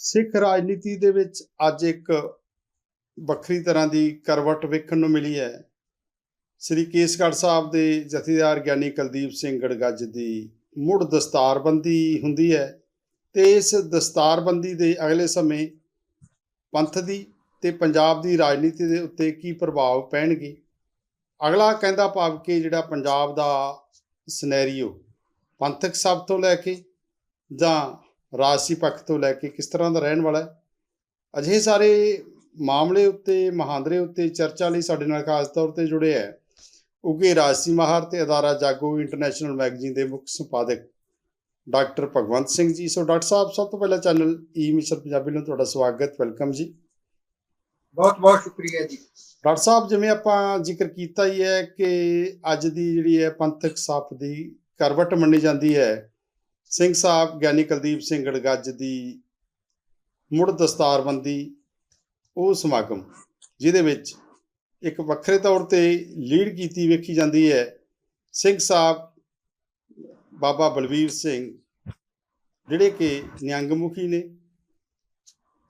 ਸਿੱਖ ਰਾਜਨੀਤੀ ਦੇ ਵਿੱਚ ਅੱਜ ਇੱਕ ਵੱਖਰੀ ਤਰ੍ਹਾਂ ਦੀ ਕਰਵਟ ਵੇਖਣ ਨੂੰ ਮਿਲੀ ਹੈ। ਸ੍ਰੀ ਕੇਸਗੜ੍ਹ ਸਾਹਿਬ ਦੇ ਜਥੇਦਾਰ ਗਿਆਨੀ ਕੁਲਦੀਪ ਸਿੰਘ ਗੜਗੱਜ ਦੀ ਮੁੜ ਦਸਤਾਰਬੰਦੀ ਹੁੰਦੀ ਹੈ ਤੇ ਇਸ ਦਸਤਾਰਬੰਦੀ ਦੇ ਅਗਲੇ ਸਮੇਂ ਪੰਥ ਦੀ ਤੇ ਪੰਜਾਬ ਦੀ ਰਾਜਨੀਤੀ ਦੇ ਉੱਤੇ ਕੀ ਪ੍ਰਭਾਵ ਪੈਣਗੇ? ਅਗਲਾ ਕਹਿੰਦਾ ਭਾਵ ਕਿ ਜਿਹੜਾ ਪੰਜਾਬ ਦਾ ਸਿਨੈਰੀਓ ਪੰਥਕ ਸਭ ਤੋਂ ਲੈ ਕੇ ਜਾਂ ਰਾਜਸੀ ਪੱਖ ਤੋਂ ਲੈ ਕੇ ਕਿਸ ਤਰ੍ਹਾਂ ਦਾ ਰਹਿਣ ਵਾਲਾ ਹੈ? ਅਜਿਹੇ ਸਾਰੇ ਮਾਮਲੇ ਉੱਤੇ ਮਹਾਂਦਰੇ ਉੱਤੇ ਚਰਚਾ ਲਈ ਸਾਡੇ ਨਾਲ ਖਾਸ ਤੌਰ ਤੇ ਜੁੜੇ ਹੈ ਉਗੇ ਰਾਜਸੀ ਮਾਹਰ ਤੇ ਅਦਾਰਾ ਜਾਗੋ ਇੰਟਰਨੈਸ਼ਨਲ ਮੈਗਜ਼ੀਨ ਦੇ ਮੁੱਖ ਸੰਪਾਦਕ ਡਾਕਟਰ ਭਗਵੰਤ ਸਿੰਘ ਜੀ। ਸੋ ਡਾਕਟਰ ਸਾਹਿਬ ਸਭ ਤੋਂ ਪਹਿਲਾਂ ਚੈਨਲ ਈ ਮਿਸ਼ਨ ਪੰਜਾਬੀ ਨੂੰ ਤੁਹਾਡਾ ਸਵਾਗਤ ਵੈਲਕਮ ਜੀ। ਬਹੁਤ ਬਹੁਤ ਸ਼ੁਕਰੀਆ ਜੀ। ਡਾਕਟਰ ਸਾਹਿਬ ਜਿਵੇਂ ਆਪਾਂ ਜ਼ਿਕਰ ਕੀਤਾ ਹੀ ਹੈ ਕਿ ਅੱਜ ਦੀ ਜਿਹੜੀ ਹੈ ਪੰਥਕ ਸੱਪ ਦੀ ਕਰਵਟ ਮੰਨੀ ਜਾਂਦੀ ਹੈ ਸਿੰਘ ਸਾਹਿਬ, ਗਿਆਨੀ ਕੁਲਦੀਪ ਸਿੰਘ ਗੜਗੱਜ ਦੀ ਮੁੜ ਦਸਤਾਰਬੰਦੀ, ਉਹ ਸਮਾਗਮ, ਜਿਹਦੇ ਵਿੱਚ ਇੱਕ ਵੱਖਰੇ ਤੌਰ ਤੇ ਲੀਡ ਕੀਤੀ ਵੇਖੀ ਜਾਂਦੀ ਹੈ, ਸਿੰਘ ਸਾਹਿਬ ਬਾਬਾ ਬਲਵੀਰ ਸਿੰਘ, ਜਿਹੜੇ ਕਿ ਨਿਹੰਗ ਮੁਖੀ ਨੇ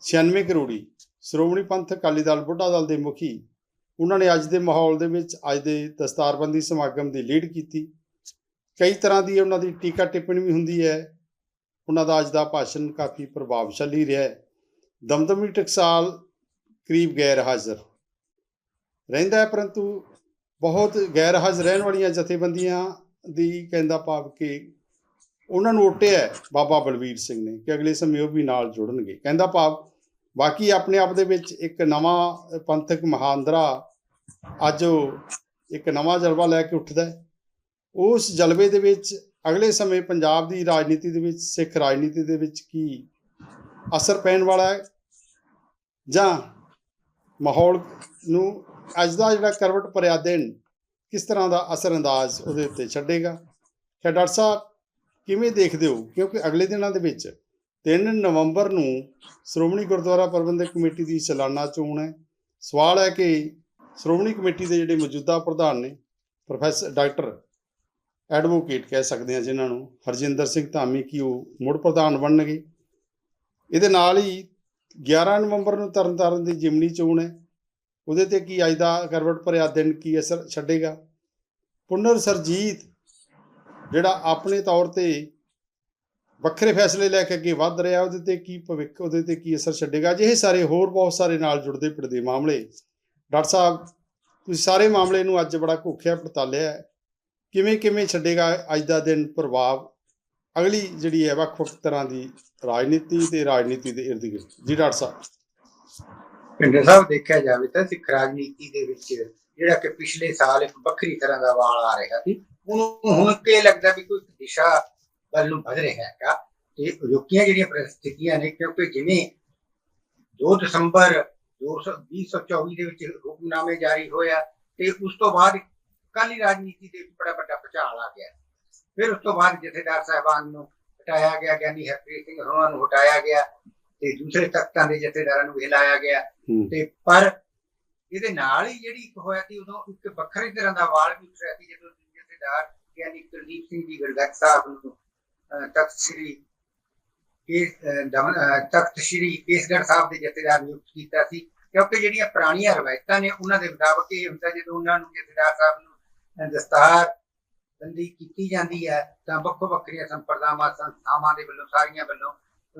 96 ਕਰੋੜੀ, ਸ਼੍ਰੋਮਣੀ ਪੰਥ ਅਕਾਲੀ ਦਲ, ਬੁੱਢਾ ਦਲ ਦੇ ਮੁਖੀ, ਉਹਨਾਂ ਨੇ ਅੱਜ ਦੇ ਮਾਹੌਲ ਦੇ ਵਿੱਚ, ਅੱਜ ਦੇ ਦਸਤਾਰਬੰਦੀ ਸਮਾਗਮ ਦੀ ਲੀਡ ਕੀਤੀ। ਕਈ ਤਰ੍ਹਾਂ ਦੀ ਉਹਨਾਂ ਦੀ ਟੀਕਾ ਟਿੱਪਣੀ ਵੀ ਹੁੰਦੀ ਹੈ। ਉਹਨਾਂ ਦਾ ਅੱਜ ਦਾ ਭਾਸ਼ਣ ਕਾਫੀ ਪ੍ਰਭਾਵਸ਼ਾਲੀ ਰਿਹਾ ਹੈ। ਦਮਦਮੀ ਟਕਸਾਲ ਕਰੀਬ ਗੈਰ ਹਾਜ਼ਰ ਰਹਿੰਦਾ ਹੈ, ਪਰੰਤੂ ਬਹੁਤ ਗੈਰ ਹਾਜ਼ਰ ਰਹਿਣ ਵਾਲੀਆਂ ਜਥੇਬੰਦੀਆਂ ਦੀ ਕਹਿੰਦਾ ਭਾਵ ਕਿ ਉਹਨਾਂ ਨੂੰ ਉਟਿਆ ਬਾਬਾ ਬਲਵੀਰ ਸਿੰਘ ਨੇ ਕਿ ਅਗਲੇ ਸਮੇਂ ਉਹ ਵੀ ਨਾਲ ਜੁੜਨਗੇ। ਕਹਿੰਦਾ ਭਾਵ ਬਾਕੀ ਆਪਣੇ ਆਪ ਦੇ ਵਿੱਚ ਇੱਕ ਨਵਾਂ ਪੰਥਕ ਮਹਾਂਦਰਾ ਅੱਜ ਇੱਕ ਨਵਾਂ ਜਲਵਾ ਲੈ ਕੇ ਉੱਠਦਾ ਹੈ। ਉਸ ਜਲਵੇ ਦੇ ਵਿੱਚ ਅਗਲੇ ਸਮੇਂ ਪੰਜਾਬ ਦੀ ਰਾਜਨੀਤੀ ਦੇ ਵਿੱਚ, ਸਿੱਖ ਰਾਜਨੀਤੀ ਦੇ ਵਿੱਚ ਕੀ ਅਸਰ ਪੈਣ ਵਾਲਾ ਹੈ? ਜਾਂ ਮਾਹੌਲ ਨੂੰ ਅੱਜ ਦਾ ਜਿਹੜਾ ਕਰਵਟ ਭਰਿਆ ਦਿਨ ਕਿਸ ਤਰ੍ਹਾਂ ਦਾ ਅਸਰ ਅੰਦਾਜ਼ ਉਹਦੇ ਉੱਤੇ ਛੱਡੇਗਾ? ਖੈਰ, ਡਾਕਟਰ ਸਾਹਿਬ, ਕਿਵੇਂ ਦੇਖਦੇ ਹੋ? ਕਿਉਂਕਿ ਅਗਲੇ ਦਿਨਾਂ ਦੇ ਵਿੱਚ 3 ਨਵੰਬਰ ਨੂੰ ਸ਼੍ਰੋਮਣੀ ਗੁਰਦੁਆਰਾ ਪ੍ਰਬੰਧਕ ਕਮੇਟੀ ਦੀ ਸਾਲਾਨਾ ਚੋਣ ਹੈ। ਸਵਾਲ ਹੈ ਕਿ ਸ਼੍ਰੋਮਣੀ ਕਮੇਟੀ ਦੇ ਜਿਹੜੇ ਮੌਜੂਦਾ ਪ੍ਰਧਾਨ ਨੇ ਪ੍ਰੋਫੈਸਰ ਡਾਕਟਰ ਐਡਵੋਕੇਟ ਕਹਿ ਸਕਦੇ ਹਾਂ ਜਿਨ੍ਹਾਂ ਨੂੰ, ਹਰਜਿੰਦਰ ਸਿੰਘ ਧਾਮੀ ਕੀ ਉਹ ਮੁੜ ਪ੍ਰਧਾਨ ਬਣਨਗੇ। ਇਹਦੇ ਨਾਲ ਹੀ 11 ਨਵੰਬਰ ਨੂੰ ਤਰਨਤਾਰਨ ਦੀ ਜਿਮਨੀ ਚੋਣ ਹੈ। ਉਹਦੇ ਤੇ ਕੀ ਅੱਜ ਦਾ ਕਰਵਟ ਭਰਿਆ ਦਿਨ ਕੀ ਅਸਰ ਛੱਡੇਗਾ। ਪੁਨਰ ਸਰਜੀਤ, ਜਿਹੜਾ ਆਪਣੇ ਤੌਰ ਤੇ ਵੱਖਰੇ ਫੈਸਲੇ ਲੈ ਕੇ ਅੱਗੇ ਵੱਧ ਰਿਹਾ, ਉਹਦੇ ਤੇ ਕੀ ਭਵਿੱਖ, ਉਹਦੇ ਤੇ ਕੀ ਅਸਰ ਛੱਡੇਗਾ? ਅਜਿਹੇ ਸਾਰੇ ਹੋਰ ਬਹੁਤ ਸਾਰੇ ਨਾਲ ਜੁੜਦੇ ਪਿੜਦੇ ਮਾਮਲੇ। ਡਾਕਟਰ ਸਾਹਿਬ, ਤੁਸੀਂ ਸਾਰੇ ਮਾਮਲੇ ਨੂੰ ਅੱਜ ਬੜਾ ਘੁੱਖਿਆ ਪੜਤਾਲਿਆ ਹੈ। ਕਿਵੇਂ ਕਿਵੇਂ ਛੱਡੇਗਾ ਅੱਜ ਦਾ ਦਿਨ ਪ੍ਰਭਾਵ? ਅਗਲੀ ਜਿਹੜੀ ਹੈ ਵੱਖ ਵੱਖ ਤਰ੍ਹਾਂ ਦੀ ਰਾਜਨੀਤੀ ਤੇ ਰਾਜਨੀਤੀ ਦੇ ਇਰਦ ਗਿਰਦ। ਜੀ ਡਾਕਟਰ ਸਾਹਿਬ। ਪਿੰਡ ਸਾਹਿਬ, ਦੇਖਿਆ ਜਾਵੇ ਤਾਂ ਸਿੱਖ ਰਾਜਨੀਤੀ ਦੇ ਵਿੱਚ ਜਿਹੜਾ ਕਿ ਪਿਛਲੇ ਸਾਲ ਇੱਕ ਵੱਖਰੀ ਤਰ੍ਹਾਂ ਦਾ ਵਾਲ ਆ ਰਿਹਾ ਸੀ ਉਹਨੂੰ ਹੁਣ ਕਿ ਲੱਗਦਾ ਵੀ ਕੋਈ ਦਿਸ਼ਾ ਵੱਲ ਨੂੰ ਵਧ ਰਿਹਾ ਹੈਗਾ। ਤੇ ਅਜੋਕੀਆਂ ਜਿਹੜੀਆਂ ਪ੍ਰਸਥਿਤੀਆਂ ਨੇ, ਕਿਉਂਕਿ ਜਿਵੇਂ 2 ਦਸੰਬਰ 2024 ਦੇ ਵਿੱਚ ਹੁਕਮਨਾਮੇ ਜਾਰੀ ਹੋਇਆ ਤੇ ਉਸ ਤੋਂ ਬਾਅਦ ਕਾਲੀ ਰਾਜਨੀਤੀ ਦੇ ਬੜਾ ਵੱਡਾ ਭੁਚਾਲ ਆ ਗਿਆ। ਫਿਰ ਉਸ ਤੋਂ ਬਾਅਦ ਜਥੇਦਾਰ ਸਾਹਿਬਾਨ ਨੂੰ ਹਟਾਇਆ ਗਿਆ ਗਿਆਨੀ ਹਰਪ੍ਰੀਤ ਸਿੰਘ ਹੋਰਾਂ ਨੂੰ ਹਟਾਇਆ ਗਿਆ ਤੇ ਦੂਸਰੇ ਤਖਤਾਂ ਦੇ ਜਥੇਦਾਰਾਂ ਨੂੰ ਹਿਲਾਇਆ ਗਿਆ। ਤੇ ਪਰ ਇਹਦੇ ਨਾਲ ਹੀ ਜਿਹੜੀ ਇੱਕ ਹੋਇਆ ਸੀ ਉਦੋਂ ਇੱਕ ਵੱਖਰੀ ਤਰ੍ਹਾਂ ਦਾ ਵਾਲ ਵੀ ਉੱਠਿਆ ਸੀ ਜਦੋਂ ਜਥੇਦਾਰ ਯਾਨੀ ਕੁਲਦੀਪ ਸਿੰਘ ਜੀ ਗੜਗੱਜ ਸਾਹਿਬ ਨੂੰ ਤਖਤ ਸ੍ਰੀ ਅਹ, ਤਖਤ ਸ੍ਰੀ ਕੇਸਗੜ੍ਹ ਸਾਹਿਬ ਦੇ ਜਥੇਦਾਰ ਨਿਯੁਕਤ ਕੀਤਾ ਸੀ। ਕਿਉਂਕਿ ਜਿਹੜੀਆਂ ਪੁਰਾਣੀਆਂ ਰਵਾਇਤਾਂ ਨੇ ਉਹਨਾਂ ਦੇ ਮੁਤਾਬਕ ਇਹ ਹੁੰਦਾ ਜਦੋਂ ਉਹਨਾਂ ਨੂੰ ਜਥੇਦਾਰ ਸਾਹਿਬ ਦਸਤਾਰ ਬੰਦੀ ਕੀਤੀ ਜਾਂਦੀ ਹੈ ਤਾਂ ਵੱਖੋ ਵੱਖਰੀਆਂ ਸੰਪਰਦਾਵਾਂ ਸੰਸਥਾਵਾਂ ਦੇ ਵੱਲੋਂ ਸਾਰੀਆਂ ਵੱਲੋਂ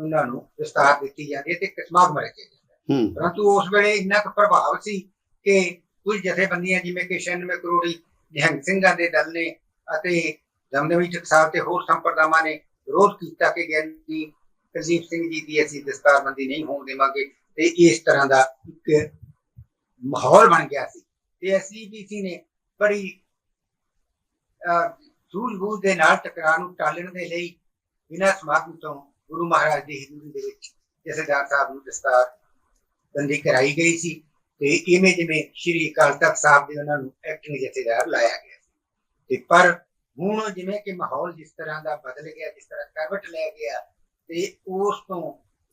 ਉਹਨਾਂ ਨੂੰ ਦਸਤਾਰ ਦਿੱਤੀ ਜਾਂਦੀ ਹੈ ਤੇ ਇੱਕ ਸਮਾਗਮ ਰੱਖਿਆ ਜਾਂਦਾ ਪਰੰਤੂ ਉਸ ਵੇਲੇ ਇੰਨਾ ਕੁ ਪ੍ਰਭਾਵ ਸੀ ਕਿ ਕੁਝ ਜਥੇਬੰਦੀਆਂ ਜਿਵੇਂ ਕਿ 96 ਕਰੋੜੀ ਨਿਹੰਗ ਸਿੰਘਾਂ ਦੇ ਦਲ ਨੇ ਅਤੇ ਦਮਦਮੀ ਟਕਸਾਲ ਤੇ ਹੋਰ ਸੰਪਰਦਾਵਾਂ ਨੇ ਵਿਰੋਧ ਕੀਤਾ ਕਿ ਗਿਆਨੀ ਕੁਲਦੀਪ ਸਿੰਘ ਜੀ ਦੀ ਅਸੀਂ ਦਸਤਾਰਬੰਦੀ ਨਹੀਂ ਹੋਣ ਦੇਵਾਂਗੇ ਤੇ ਇਸ ਤਰ੍ਹਾਂ ਦਾ ਇੱਕ ਮਾਹੌਲ ਬਣ ਗਿਆ ਸੀ। ਤੇ ਐਸਜੀਪੀਸੀ ਨੇ ਬੜੀ ਸੂਝ-ਬੂਝ ਦੇ ਨਾਲ ਟਕਰਾਅ ਨੂੰ ਟਾਲਣ ਦੇ ਲਈ ਬਿਨਾਂ ਸਮਾਗਮ ਤੋਂ ਗੁਰੂ ਮਹਾਰਾਜ ਦੀ ਹਜ਼ੂਰੀ ਦੇ ਵਿੱਚ ਜਥੇਦਾਰ ਸਾਹਿਬ ਨੂੰ ਦਸਤਾਰ ਬੰਦੀ ਕਰਾਈ ਗਈ ਸੀ ਤੇ ਇਵੇਂ ਜਿਵੇਂ ਸ਼੍ਰੀ ਅਕਾਲ ਤਖਤ ਸਾਹਿਬ ਦੇ ਉਹਨਾਂ ਨੂੰ ਐਕਟਿੰਗ ਜਥੇਦਾਰ ਲਾਇਆ ਗਿਆ ਤੇ ਪਰ ਹੁਣ ਜਿਵੇਂ ਕਿ ਮਾਹੌਲ ਜਿਸ ਤਰ੍ਹਾਂ ਦਾ ਬਦਲ ਗਿਆ, ਜਿਸ ਤਰ੍ਹਾਂ ਕਰਵਟ ਲੈ ਗਿਆ ਤੇ ਉਸ ਤੋਂ